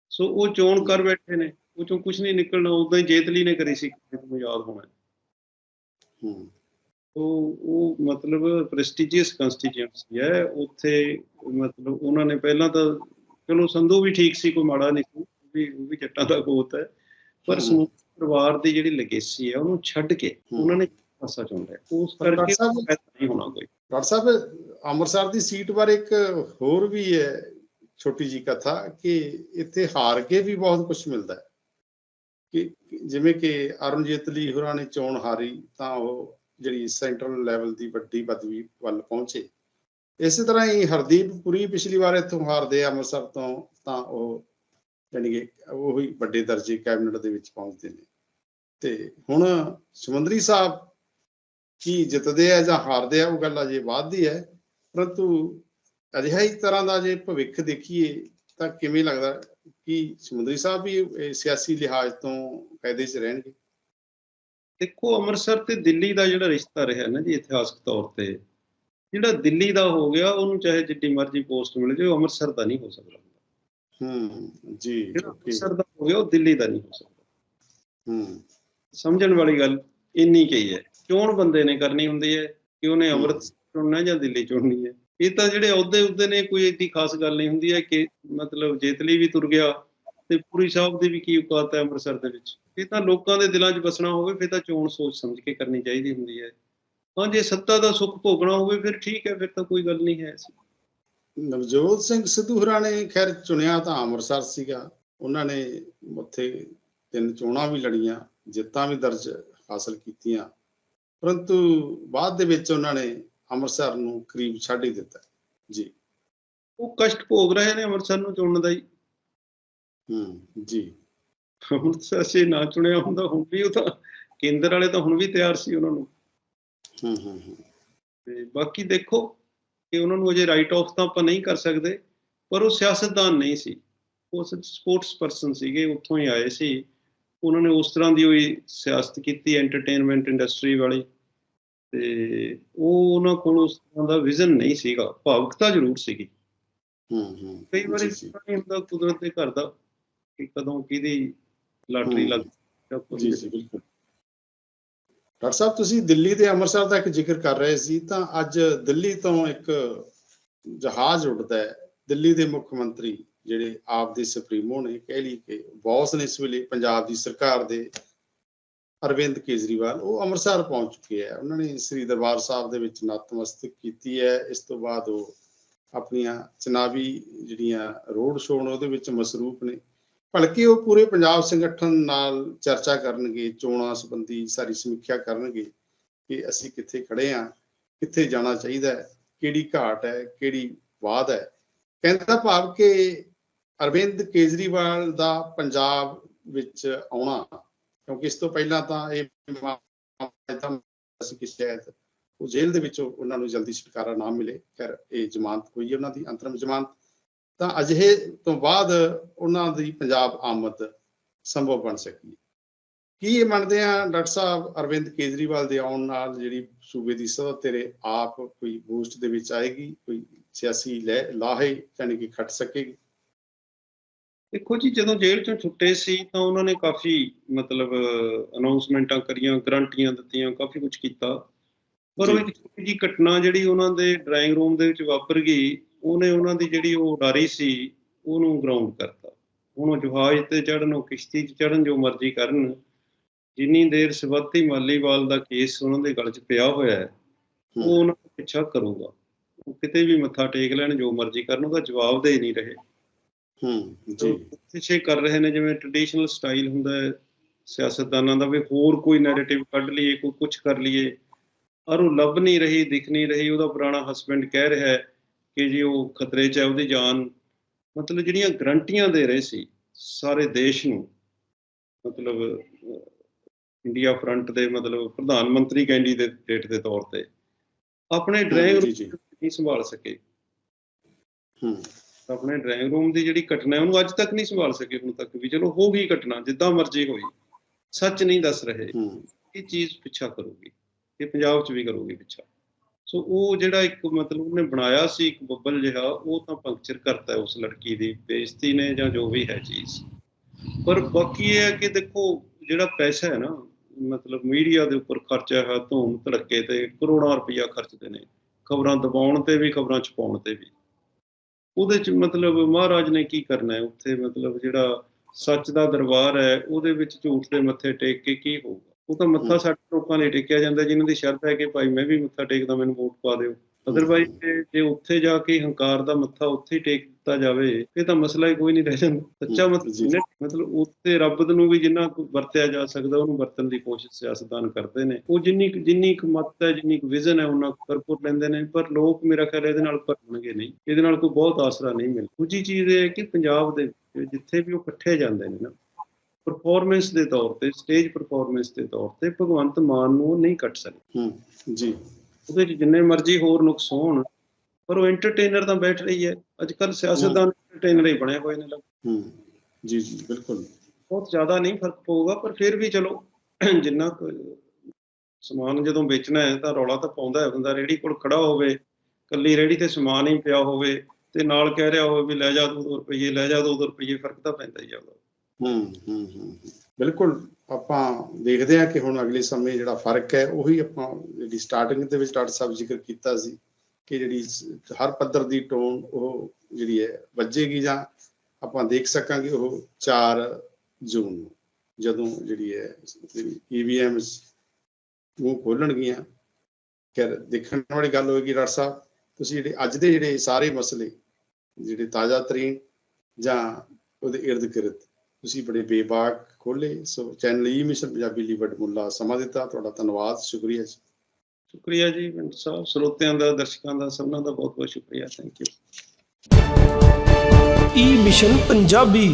S2: ਸੋ ਉਹ ਚੋਣ ਕਰ ਬੈਠੇ ਨੇ ਉਹ ਚੋਂ ਕੁਝ ਨਹੀਂ ਨਿਕਲਣਾ ਉਦਾਂ ਹੀ ਜੇਤਲੀ ਨੇ ਕਰੀ ਸੀ ਤੁਹਾਨੂੰ ਯਾਦ ਹੋਣਾ।
S1: ਹੂੰ।
S2: ਉਹ ਉਹ ਮਤਲਬ ਪ੍ਰੈਸਟੀਜੀਅਸ ਕੰਸਟੀਚੁਐਂਸੀ ਹੈ ਉੱਥੇ ਮਤਲਬ ਉਹਨਾਂ ਨੇ ਪਹਿਲਾਂ ਤਾਂ ਚਲੋ ਸੰਧੂ ਵੀ ਠੀਕ ਸੀ ਕੋਈ ਮਾੜਾ ਨਹੀਂ ਸੀ ਵੀ ਉਹ ਵੀ ਜੱਟਾਂ ਦਾ ਗੋਤ ਹੈ। ਪਰ ਪਰਿਵਾਰ ਦੀ ਜਿਹੜੀ ਲੈਗੇਸੀ ਹੈ ਉਹਨੂੰ ਛੱਡ ਕੇ। ਉਹਨਾਂ ਨੇ ਪਾਸਾ ਚੁਣਿਆ ਉਸ ਕਰਕੇ ਫਾਇਦਾ ਨਹੀਂ ਹੋਣਾ ਕੋਈ।
S1: ਡਾਕਟਰ ਸਾਹਿਬ ਅੰਮ੍ਰਿਤਸਰ ਦੀ ਸੀਟ ਬਾਰੇ ਇੱਕ ਹੋਰ ਵੀ ਹੈ ਛੋਟੀ ਜੀ ਕਥਾ ਕਿ ਇੱਥੇ ਹਾਰ ਕੇ ਵੀ ਬਹੁਤ ਕੁਝ ਮਿਲਦਾ ਹੈ। ਕਿ ਜਿਵੇਂ ਕਿ ਅਰੁਣ ਜੇਤਲੀ ਹੋਰਾਂ ਨੇ ਚੋਣ ਹਾਰੀ ਤਾਂ ਉਹ ਜਿਹੜੀ ਸੈਂਟਰਲ ਲੈਵਲ ਦੀ ਵੱਡੀ ਪਦਵੀ ਵੱਲ ਪਹੁੰਚੇ। ਇਸੇ ਤਰ੍ਹਾਂ ਹੀ ਹਰਦੀਪ ਪੁਰੀ ਪਿਛਲੀ ਵਾਰ ਇੱਥੋਂ ਹਾਰਦੇ ਆ ਅੰਮ੍ਰਿਤਸਰ ਤੋਂ ਤਾਂ ਉਹ ਜਾਣੀ ਕਿ ਉਹੀ ਵੱਡੇ ਦਰਜੇ ਕੈਬਨਿਟ ਦੇ ਵਿੱਚ ਪਹੁੰਚਦੇ ਨੇ। ਤੇ ਹੁਣ ਸਮੁੰਦਰੀ ਸਾਹਿਬ ਕੀ ਜਿੱਤਦੇ ਆ ਜਾਂ ਹਾਰਦੇ ਆ, ਉਹ ਗੱਲ ਅਜੇ ਬਾਅਦ ਦੀ ਹੈ। ਪਰੰਤੂ ਅਜਿਹਾ ਹੀ ਤਰ੍ਹਾਂ ਦਾ ਜੇ ਭਵਿੱਖ ਦੇਖੀਏ, ਤਾਂ ਕਿਵੇਂ ਲੱਗਦਾ ਕਿ ਸਮੁੰਦਰੀ ਸਾਹਿਬ ਵੀ ਸਿਆਸੀ ਲਿਹਾਜ਼ ਤੋਂ ਕਾਇਦੇ 'ਚ ਰਹਿਣਗੇ?
S2: ਦੇਖੋ, ਅੰਮ੍ਰਿਤਸਰ ਤੇ ਦਿੱਲੀ ਦਾ ਜਿਹੜਾ ਰਿਸ਼ਤਾ ਰਿਹਾ ਨਾ ਜੀ, ਇਤਿਹਾਸਕ ਤੌਰ ਤੇ, ਜਿਹੜਾ ਦਿੱਲੀ ਦਾ ਹੋ ਗਿਆ, ਉਹਨੂੰ ਚਾਹੇ ਜਿੱਡੀ ਮਰਜ਼ੀ ਪੋਸਟ ਮਿਲ ਜਾਵੇ, ਉਹ ਅੰਮ੍ਰਿਤਸਰ ਦਾ ਨਹੀਂ ਹੋ ਸਕਦਾ।
S1: ਹੂੰ ਜੀ
S2: ਜਿਹੜਾ ਅੰਮ੍ਰਿਤਸਰ ਦਾ ਹੋ ਗਿਆ ਉਹ ਦਿੱਲੀ ਦਾ ਨਹੀਂ ਹੋ ਸਕਦਾ।
S1: ਹੂੰ।
S2: ਸਮਝਣ ਵਾਲੀ ਗੱਲ ਇੰਨੀ ਕਹੀ ਹੈ ਚੋਣ ਬੰਦੇ ਨੇ ਕਰਨੀ ਹੁੰਦੀ ਹੈ ਕਿ ਉਹਨੇ। ਅੰਮ੍ਰਿਤਸਰ ਚੁਣਨਾ ਜਾਂ ਦਿੱਲੀ ਚੁਣਨੀ ਹੈ। ਇਹ ਤਾਂ ਜਿਹੜੇ ਅਹੁਦੇ ਉੱਦੇ ਨੇ ਕੋਈ ਏਡੀ ਖਾਸ ਗੱਲ ਨਹੀਂ ਹੁੰਦੀ ਹੈ ਕਿ ਮਤਲਬ ਜੇਤਲੀ ਵੀ ਤੁਰ ਗਿਆ ਤੇ ਪੂਰੀ ਸਾਹਿਬ ਦੀ ਵੀ ਕੀ ਔਕਾਤ ਹੈ ਅੰਮ੍ਰਿਤਸਰ ਦੇ ਵਿੱਚ? ਇਹ ਤਾਂ ਲੋਕਾਂ ਦੇ ਦਿਲਾਂ 'ਚ ਵਸਣਾ ਹੋਵੇ ਫਿਰ ਤਾਂ ਚੋਣ ਸੋਚ ਸਮਝ ਕੇ ਕਰਨੀ ਚਾਹੀਦੀ ਹੁੰਦੀ ਹੈ। ਹਾਂ ਜੇ ਸੱਤਾ ਦਾ ਸੁੱਖ ਭੋਗਣਾ ਹੋਵੇ ਫਿਰ ਠੀਕ ਹੈ ਫਿਰ ਤਾਂ ਕੋਈ ਗੱਲ ਨਹੀਂ ਹੈ।
S1: ਨਵਜੋਤ ਸਿੰਘ ਸਿੱਧੂ ਹੋਰਾਂ ਨੇ ਖੈਰ ਚੁਣਿਆ ਤਾਂ ਅੰਮ੍ਰਿਤਸਰ ਸੀਗਾ। ਉਹਨਾਂ ਨੇ ਉੱਥੇ ਤਿੰਨ ਚੋਣਾਂ ਵੀ ਲੜੀਆਂ ਜਿੱਤਾਂ ਵੀ ਦਰਜ ਹਾਸਲ ਕੀਤੀਆਂ। ਪਰੰਤੂ ਬਾਅਦ ਦੇ ਵਿੱਚ ਉਹਨਾਂ ਨੇ ਅੰਮ੍ਰਿਤਸਰ ਨੂੰ ਕਰੀਬ ਛੱਡ ਹੀ ਦਿੱਤਾ। ਜੀ।
S2: ਉਹ ਕਸ਼ਟ ਭੋਗ ਰਹੇ ਨੇ ਅੰਮ੍ਰਿਤਸਰ ਨੂੰ ਚੁਣਨ ਦਾ ਹੀ
S1: ਹੂੰ ਜੀ।
S2: ਅੰਮ੍ਰਿਤਸਰ ਸੇ ਨਾ ਚੁਣਿਆ ਹੁੰਦਾ ਹੁਣ ਵੀ ਉਹ ਤਾਂ ਕੇਂਦਰ ਵਾਲੇ ਤਾਂ ਹੁਣ ਵੀ ਤਿਆਰ ਸੀ ਉਹਨਾਂ ਨੂੰ।
S1: ਹੂੰ ਹੂੰ ਹੂੰ।
S2: ਤੇ ਬਾਕੀ ਦੇਖੋ ਕਿ ਉਹਨਾਂ ਨੂੰ ਅਜੇ ਰਾਈਟ ਆਫ ਤਾਂ ਆਪਾਂ ਨਹੀਂ ਕਰ ਸਕਦੇ ਪਰ ਉਹ ਸਿਆਸਤਦਾਨ ਨਹੀਂ ਸੀ। ਉਹ ਸਪੋਰਟਸ ਪਰਸਨ ਸੀਗੇ ਉੱਥੋਂ ਹੀ ਆਏ ਸੀ। ਉਹਨਾਂ ਨੇ ਉਸ ਤਰ੍ਹਾਂ ਦੀ ਹੋਈ ਸਿਆਸਤ ਕੀਤੀ ਐਂਟਰਟੇਨਮੈਂਟ ਇੰਡਸਟਰੀ ਵਾਲੀ। ਤੇ ਉਹ ਉਹਨਾਂ ਕੋਲ ਉਸ ਤਰ੍ਹਾਂ ਦਾ ਵਿਜ਼ਨ ਨਹੀਂ ਸੀਗਾ। ਭਾਵੁਕਤਾ ਜ਼ਰੂਰ ਸੀਗੀ।
S1: ਹੂੰ ਹੂੰ
S2: ਕਈ ਵਾਰੀ ਨਹੀਂ ਹੁੰਦਾ ਕੁਦਰਤ ਦੇ ਘਰ ਦਾ ਕਿ ਕਦੋਂ ਕਿਹਦੀ ਲਾਟਰੀ। ਲੱਗ ਜਾਂ ਕੁਝ
S1: ਜੀ ਜੀ ਬਿਲਕੁਲ। ਡਾਕਟਰ ਸਾਹਿਬ, ਤੁਸੀਂ ਦਿੱਲੀ ਤੇ ਅੰਮ੍ਰਿਤਸਰ ਦਾ ਇੱਕ ਜ਼ਿਕਰ ਕਰ ਰਹੇ ਸੀ, ਤਾਂ ਅੱਜ ਦਿੱਲੀ ਤੋਂ ਇੱਕ ਜਹਾਜ਼ ਉੱਡਦਾ ਹੈ। ਦਿੱਲੀ ਦੇ ਮੁੱਖ ਮੰਤਰੀ ਜਿਹੜੇ ਆਪ ਦੇ ਸੁਪਰੀਮੋ ਨੇ, ਕਹਿ ਲਈ ਕਿ ਬੌਸ ਨੇ ਇਸ ਵੇਲੇ ਪੰਜਾਬ ਦੀ ਸਰਕਾਰ ਦੇ ਅਰਵਿੰਦ ਕੇਜਰੀਵਾਲ, ਉਹ ਅੰਮ੍ਰਿਤਸਰ ਪਹੁੰਚ ਚੁੱਕੇ ਹੈ। ਉਹਨਾਂ ਨੇ ਸ੍ਰੀ ਦਰਬਾਰ ਸਾਹਿਬ ਦੇ ਵਿੱਚ ਨਤਮਸਤਕ ਕੀਤੀ ਹੈ। ਇਸ ਤੋਂ ਬਾਅਦ ਉਹ ਆਪਣੀਆਂ ਚੁਣਾਵੀ ਜਿਹੜੀਆਂ ਰੋਡ ਸ਼ੋਅ ਨੇ, ਉਹਦੇ ਵਿੱਚ ਮਸਰੂਫ ਨੇ। ਭਲਕੇ ਉਹ ਪੂਰੇ ਪੰਜਾਬ ਸੰਗਠਨ ਨਾਲ ਚਰਚਾ ਕਰਨਗੇ, ਚੋਣਾਂ ਸੰਬੰਧੀ ਸਾਰੀ ਸਮੀਖਿਆ ਕਰਨਗੇ ਕਿ ਅਸੀਂ ਕਿੱਥੇ ਖੜੇ ਆ ਕਿੱਥੇ ਜਾਣਾ ਚਾਹੀਦਾ ਹੈ, ਕਿਹੜੀ ਘਾਟ ਹੈ, ਕਿਹੜੀ ਵਾਦ ਹੈ। ਕਹਿੰਦਾ ਭਾਵ ਕਿ ਅਰਵਿੰਦ ਕੇਜਰੀਵਾਲ ਦਾ ਪੰਜਾਬ ਵਿੱਚ ਆਉਣਾ, ਕਿਉਂਕਿ ਇਸ ਤੋਂ ਪਹਿਲਾਂ ਤਾਂ ਇਹ ਮਾਮਲਾ ਸੀ ਕਿ ਸ਼ਾਇਦ ਉਹ ਜੇਲ੍ਹ ਦੇ ਵਿੱਚੋਂ ਉਹਨਾਂ ਨੂੰ ਜਲਦੀ ਛੁਟਕਾਰਾ ਨਾ ਮਿਲੇ। ਖੈਰ, ਇਹ ਜ਼ਮਾਨਤ ਹੋਈ ਹੈ, ਉਹਨਾਂ ਦੀ ਅੰਤਰਮ ਜ਼ਮਾਨਤ। ਤਾਂ ਅਜਿਹੇ ਤੋਂ ਬਾਅਦ ਉਹਨਾਂ ਦੀ ਪੰਜਾਬ ਆਮਦ ਸੰਭਵ ਬਣ ਸਕੀ। ਕੀ ਇਹ ਮੰਨਦੇ ਆ ਡਾਕਟਰ ਸਾਹਿਬ ਅਰਵਿੰਦ ਕੇਜਰੀਵਾਲ ਦੇ ਆਉਣ ਨਾਲ ਜਿਹੜੀ ਸੂਬੇ ਦੀ ਸਤਹ ਤੇਰੇ ਆਪ ਕੋਈ ਬੂਸਟ ਦੇ ਵਿੱਚ ਆਏਗੀ ਕੋਈ ਸਿਆਸੀ ਲਾਹੇ ਯਾਨੀ ਕਿ ਖੱਟ ਸਕੇਗੀ?
S2: ਦੇਖੋ ਜੀ ਜਦੋਂ ਜੇਲ੍ਹ ਚੋਂ ਛੁੱਟੇ ਸੀ ਤਾਂ ਉਹਨਾਂ ਨੇ ਕਾਫੀ ਮਤਲਬ ਅਨਾਉਂਸਮੈਂਟਾਂ ਕਰੀਆਂ ਗਰੰਟੀਆਂ ਦਿੱਤੀਆਂ ਕਾਫੀ ਕੁਝ ਕੀਤਾ। ਪਰ ਉਹ
S1: ਜੀ।
S2: ਇੱਕ ਛੋਟੀ ਜਿਹੀ ਘਟਨਾ ਜਿਹੜੀ ਉਹਨਾਂ ਦੇ ਡਰਾਇੰਗ ਰੂਮ ਦੇ ਵਿੱਚ ਵਾਪਰ ਗਈ ਉਹਨੇ ਉਹਨਾਂ ਦੀ ਜਿਹੜੀ ਉਹ ਉਡਾਰੀ ਸੀ ਉਹਨੂੰ ਗਰਾਊਂਡ ਕਰਤਾ। ਹੁਣ ਉਹ ਜਹਾਜ਼ ਤੇ ਚੜਨ ਉਹ ਕਿਸ਼ਤੀ 'ਚ ਚੜਨ ਜੋ ਮਰਜ਼ੀ ਕਰਨ ਜਿੰਨੀ ਦੇਰ ਸਵਤੀ ਮਾਲੀਵਾਲ ਦਾ ਕੇਸ ਉਹਨਾਂ ਦੇ ਗਲ 'ਚ ਪਿਆ ਹੋਇਆ ਹੈ ਉਹ। ਉਹਨਾਂ ਦਾ ਪਿੱਛਾ ਕਰੂਗਾ। ਉਹ ਕਿਤੇ ਵੀ ਮੱਥਾ ਟੇਕ ਲੈਣ ਜੋ ਮਰਜ਼ੀ ਕਰਨ ਉਹਦਾ ਜਵਾਬ ਦੇ ਨਹੀਂ ਰਹੇ।
S1: ਹੂੰ ਜੀ।
S2: ਪਿੱਛੇ ਕਰ ਰਹੇ ਨੇ ਜਿਵੇਂ ਟ੍ਰੈਡੀਸ਼ਨਲ ਸਟਾਈਲ ਹੁੰਦਾ ਹੈ ਸਿਆਸਤਦਾਨਾਂ ਦਾ ਵੀ ਹੋਰ ਕੋਈ ਨੈਰੇਟਿਵ ਕੱਢ ਲਈਏ ਕੋਈ ਕੁਝ ਕਰ ਲਈਏ। ਔਰ ਉਹ ਲੱਭ ਨਹੀਂ ਰਹੀ ਦਿਖ ਨਹੀਂ ਰਹੀ ਉਹਦਾ ਪੁਰਾਣਾ ਹਸਬੰਡ ਕਹਿ ਰਿਹਾ ਹੈ ਕਿ ਜੀ ਉਹ ਖਤਰੇ 'ਚ ਹੈ ਉਹਦੀ ਜਾਨ ਮਤਲਬ ਜਿਹੜੀਆਂ ਗਰੰਟੀਆਂ ਦੇ ਰਹੇ ਸੀ ਸਾਰੇ ਦੇਸ਼ ਨੂੰ ਮਤਲਬ ਇੰਡੀਆ ਫਰੰਟ ਦੇ ਮਤਲਬ ਪ੍ਰਧਾਨ ਮੰਤਰੀ ਕੈਂਡੀਡੇਟ ਦੇ ਤੌਰ ਤੇ ਆਪਣੇ
S1: ਜੀ
S2: ਨਹੀਂ ਸੰਭਾਲ ਸਕੇ।
S1: ਹੂੰ।
S2: ਆਪਣੇ ਡਰਾਇੰਗ ਰੂਮ ਦੀ ਜਿਹੜੀ ਘਟਨਾ ਉਹਨੂੰ ਅੱਜ ਤੱਕ ਨਹੀਂ ਸੰਭਾਲ ਸਕੇ ਹੁਣ ਤੱਕ ਵੀ। ਚਲੋ ਹੋ ਗਈ ਘਟਨਾ ਜਿੱਦਾਂ ਮਰਜ਼ੀ ਹੋਈ ਸੱਚ ਨਹੀਂ ਦੱਸ ਰਹੇ।
S1: ਹੂੰ।
S2: ਇਹ ਚੀਜ਼ ਪਿੱਛਾ ਕਰੂਗੀ ਇਹ ਪੰਜਾਬ 'ਚ ਵੀ ਕਰੂਗੀ ਪਿੱਛਾ। ਸੋ ਉਹ ਜਿਹੜਾ ਇੱਕ ਮਤਲਬ ਉਹਨੇ ਬਣਾਇਆ ਸੀ, ਇੱਕ ਬੱਬਲ ਜਿਹਾ, ਉਹ ਤਾਂ ਪੰਕਚਰ ਕਰਤਾ ਉਸ ਲੜਕੀ ਦੀ, ਬੇਇੱਜ਼ਤੀ ਨੇ ਜਾਂ ਜੋ ਵੀ ਹੈ ਚੀਜ਼। ਪਰ ਬਾਕੀ ਇਹ ਹੈ ਕਿ ਦੇਖੋ, ਜਿਹੜਾ ਪੈਸਾ ਹੈ ਨਾ, ਮਤਲਬ ਮੀਡੀਆ ਦੇ ਉੱਪਰ ਖਰਚਿਆ ਹੈ ਧੂਮ ਧੜਕੇ ਤੇ ਕਰੋੜਾਂ ਰੁਪਈਆ ਖਰਚਦੇ ਨੇ। ਖਬਰਾਂ ਦਬਾਉਣ ਤੇ ਵੀ, ਖਬਰਾਂ ਛਪਾਉਣ ਤੇ ਵੀ। ਉਹਦੇ ਚ ਮਤਲਬ ਮਹਾਰਾਜ ਨੇ ਕੀ ਕਰਨਾ ਹੈ? ਉੱਥੇ ਮਤਲਬ ਜਿਹੜਾ ਸੱਚ ਦਾ ਦਰਬਾਰ ਹੈ, ਉਹਦੇ ਵਿੱਚ ਝੂਠ ਦੇ ਮੱਥੇ ਟੇਕ ਕੇ ਕੀ ਹੋਊਗਾ? ਉਹ ਤਾਂ ਮੱਥਾ। ਸਾਡੇ ਲੋਕਾਂ ਲਈ ਟੇਕਿਆ ਜਾਂਦਾ ਜਿਨ੍ਹਾਂ ਦੀ ਸ਼ਰਤ ਹੈ ਕਿ ਭਾਈ ਮੈਂ ਵੀ ਮੱਥਾ ਟੇਕਦਾ ਮੈਨੂੰ ਵੋਟ ਪਾ ਦਿਓ। ਅਦਰਵਾਈਜ਼ ਜੇ ਉੱਥੇ ਜਾ ਕੇ ਹੰਕਾਰ ਦਾ ਮੱਥਾ ਉੱਥੇ ਟੇਕ ਦਿੱਤਾ ਜਾਵੇ ਇਹ ਤਾਂ ਮਸਲਾ ਹੀ ਕੋਈ ਨਹੀਂ ਰਹਿ ਜਾਂਦਾ। ਸੱਚਾ ਮਤਲਬ ਉੱਤੇ ਰੱਬ ਨੂੰ ਵੀ ਜਿੰਨਾ ਵਰਤਿਆ ਜਾ ਸਕਦਾ ਉਹਨੂੰ ਵਰਤਣ ਦੀ ਕੋਸ਼ਿਸ਼ ਸਿਆਸਤਦਾਨ ਕਰਦੇ ਨੇ। ਉਹ ਜਿੰਨੀ ਜਿੰਨੀ ਕੁ ਮੱਤ ਹੈ ਜਿੰਨੀ ਕੁ ਵਿਜ਼ਨ ਹੈ ਉਹਨਾਂ ਕਰਪੁਰ ਲੈਂਦੇ ਨੇ। ਪਰ ਲੋਕ ਮੇਰਾ ਖਿਆਲ ਇਹਦੇ ਨਾਲ ਭਰਨਗੇ ਨਹੀਂ। ਇਹਦੇ ਨਾਲ ਕੋਈ ਬਹੁਤ ਆਸਰਾ ਨਹੀਂ ਮਿਲ ਦੂਜੀ ਚੀਜ਼ ਇਹ ਹੈ ਕਿ ਪੰਜਾਬ ਦੇ ਜਿੱਥੇ ਵੀ ਉਹ ਇਕੱਠੇ ਜਾਂਦੇ ਨੇ ਨਾ ਪਰਫਾਰਮੈਂਸ ਦੇ ਤੌਰ ਤੇ ਸਟੇਜ ਪਰਫਾਰਮੈਂਸ ਦੇ ਤੌਰ ਤੇ ਭਗਵੰਤ ਮਾਨ ਨੂੰ ਨਹੀਂ ਕੱਟ ਸਕਦੇ
S1: ਹੂੰ ਜੀ।
S2: ਉਹਦੇ ਜਿੰਨੇ ਮਰਜ਼ੀ ਹੋਰ ਨੁਕਸ ਹੋਣ ਪਰ ਉਹ ਐਂਟਰਟੇਨਰ ਤਾਂ ਬੈਠ ਰਹੀ ਹੈ। ਅੱਜ ਕੱਲ ਸਿਆਸਤਦਾਨ ਐਂਟਰਟੇਨਰ ਹੀ ਬਣੇ ਹੋਏ ਨੇ ਲੋਕ।
S1: ਹੂੰ ਜੀ ਜੀ ਬਿਲਕੁਲ।
S2: ਬਹੁਤ ਜ਼ਿਆਦਾ ਨਹੀਂ ਫ਼ਰਕ ਪਊਗਾ ਪਰ ਫਿਰ ਵੀ ਚਲੋ ਜਿੰਨਾ ਸਮਾਨ ਜਦੋਂ ਵੇਚਣਾ ਹੈ ਤਾਂ ਰੌਲਾ ਤਾਂ ਪਾਉਂਦਾ ਹੈ ਬੰਦਾ। ਰੇੜੀ ਕੋਲ ਖੜਾ ਹੋਵੇ ਕੱਲੀ ਰੇੜੀ ਤੇ ਸਮਾਨ ਹੀ ਪਿਆ ਹੋਵੇ ਤੇ ਨਾਲ ਕਹਿ ਰਿਹਾ ਹੋਵੇ ਵੀ ਲੈ ਜਾ 2 ਰੁਪਏ ਲੈ ਜਾ 2 ਰੁਪਏ ਫ਼ਰਕ ਤਾਂ ਪੈਂਦਾ ਹੀ ਜਾਂਦਾ
S1: ਹੂੰ ਹੂੰ ਹੂੰ ਹੂੰ। ਬਿਲਕੁਲ, ਆਪਾਂ ਦੇਖਦੇ ਹਾਂ ਕਿ ਹੁਣ ਅਗਲੇ ਸਮੇਂ ਜਿਹੜਾ ਫ਼ਰਕ ਹੈ, ਉਹੀ ਆਪਾਂ ਜਿਹੜੀ ਸਟਾਰਟਿੰਗ ਦੇ ਵਿੱਚ ਡਾਕਟਰ ਸਾਹਿਬ ਜ਼ਿਕਰ ਕੀਤਾ ਸੀ ਕਿ ਜਿਹੜੀ ਹਰ ਪੱਧਰ ਦੀ ਟੋਨ ਉਹ ਜਿਹੜੀ ਹੈ ਵੱਜੇਗੀ ਜਾਂ ਆਪਾਂ ਦੇਖ ਸਕਾਂਗੇ ਉਹ 4 ਜੂਨ ਨੂੰ, ਜਦੋਂ ਜਿਹੜੀ ਹੈ ਈਵੀਐਮਸ ਨੂੰ ਖੋਲਣਗੀਆਂ ਕਿ ਦੇਖਣ ਵਾਲੀ ਗੱਲ ਹੋਏਗੀ ਡਾਕਟਰ ਸਾਹਿਬ, ਤੁਸੀਂ ਜਿਹੜੇ ਅੱਜ ਦੇ ਜਿਹੜੇ ਸਾਰੇ ਮਸਲੇ, ਜਿਹੜੇ ਤਾਜ਼ਾ ਤਰੀਨ ਜਾਂ ਉਹਦੇ ਇਰਦ ਗਿਰਦ ਤੁਸੀਂ ਬੜੇ ਬੇਬਾਕ ਖੋਲੇ so channel E mission Punjabi ਲਈ ਵੱਡਮੁੱਲਾ ਸਮਾਂ ਦਿੱਤਾ। ਤੁਹਾਡਾ ਧੰਨਵਾਦ ਸ਼ੁਕਰੀਆ ਜੀ।
S2: ਸ਼ੁਕਰੀਆ ਜੀ ਮਿੰਟ ਸਾਹਿਬ ਸਰੋਤਿਆਂ ਦਾ ਦਰਸ਼ਕਾਂ ਦਾ ਸਭਨਾਂ ਦਾ ਬਹੁਤ ਬਹੁਤ ਸ਼ੁਕਰੀਆ। Thank you
S3: E mission Punjabi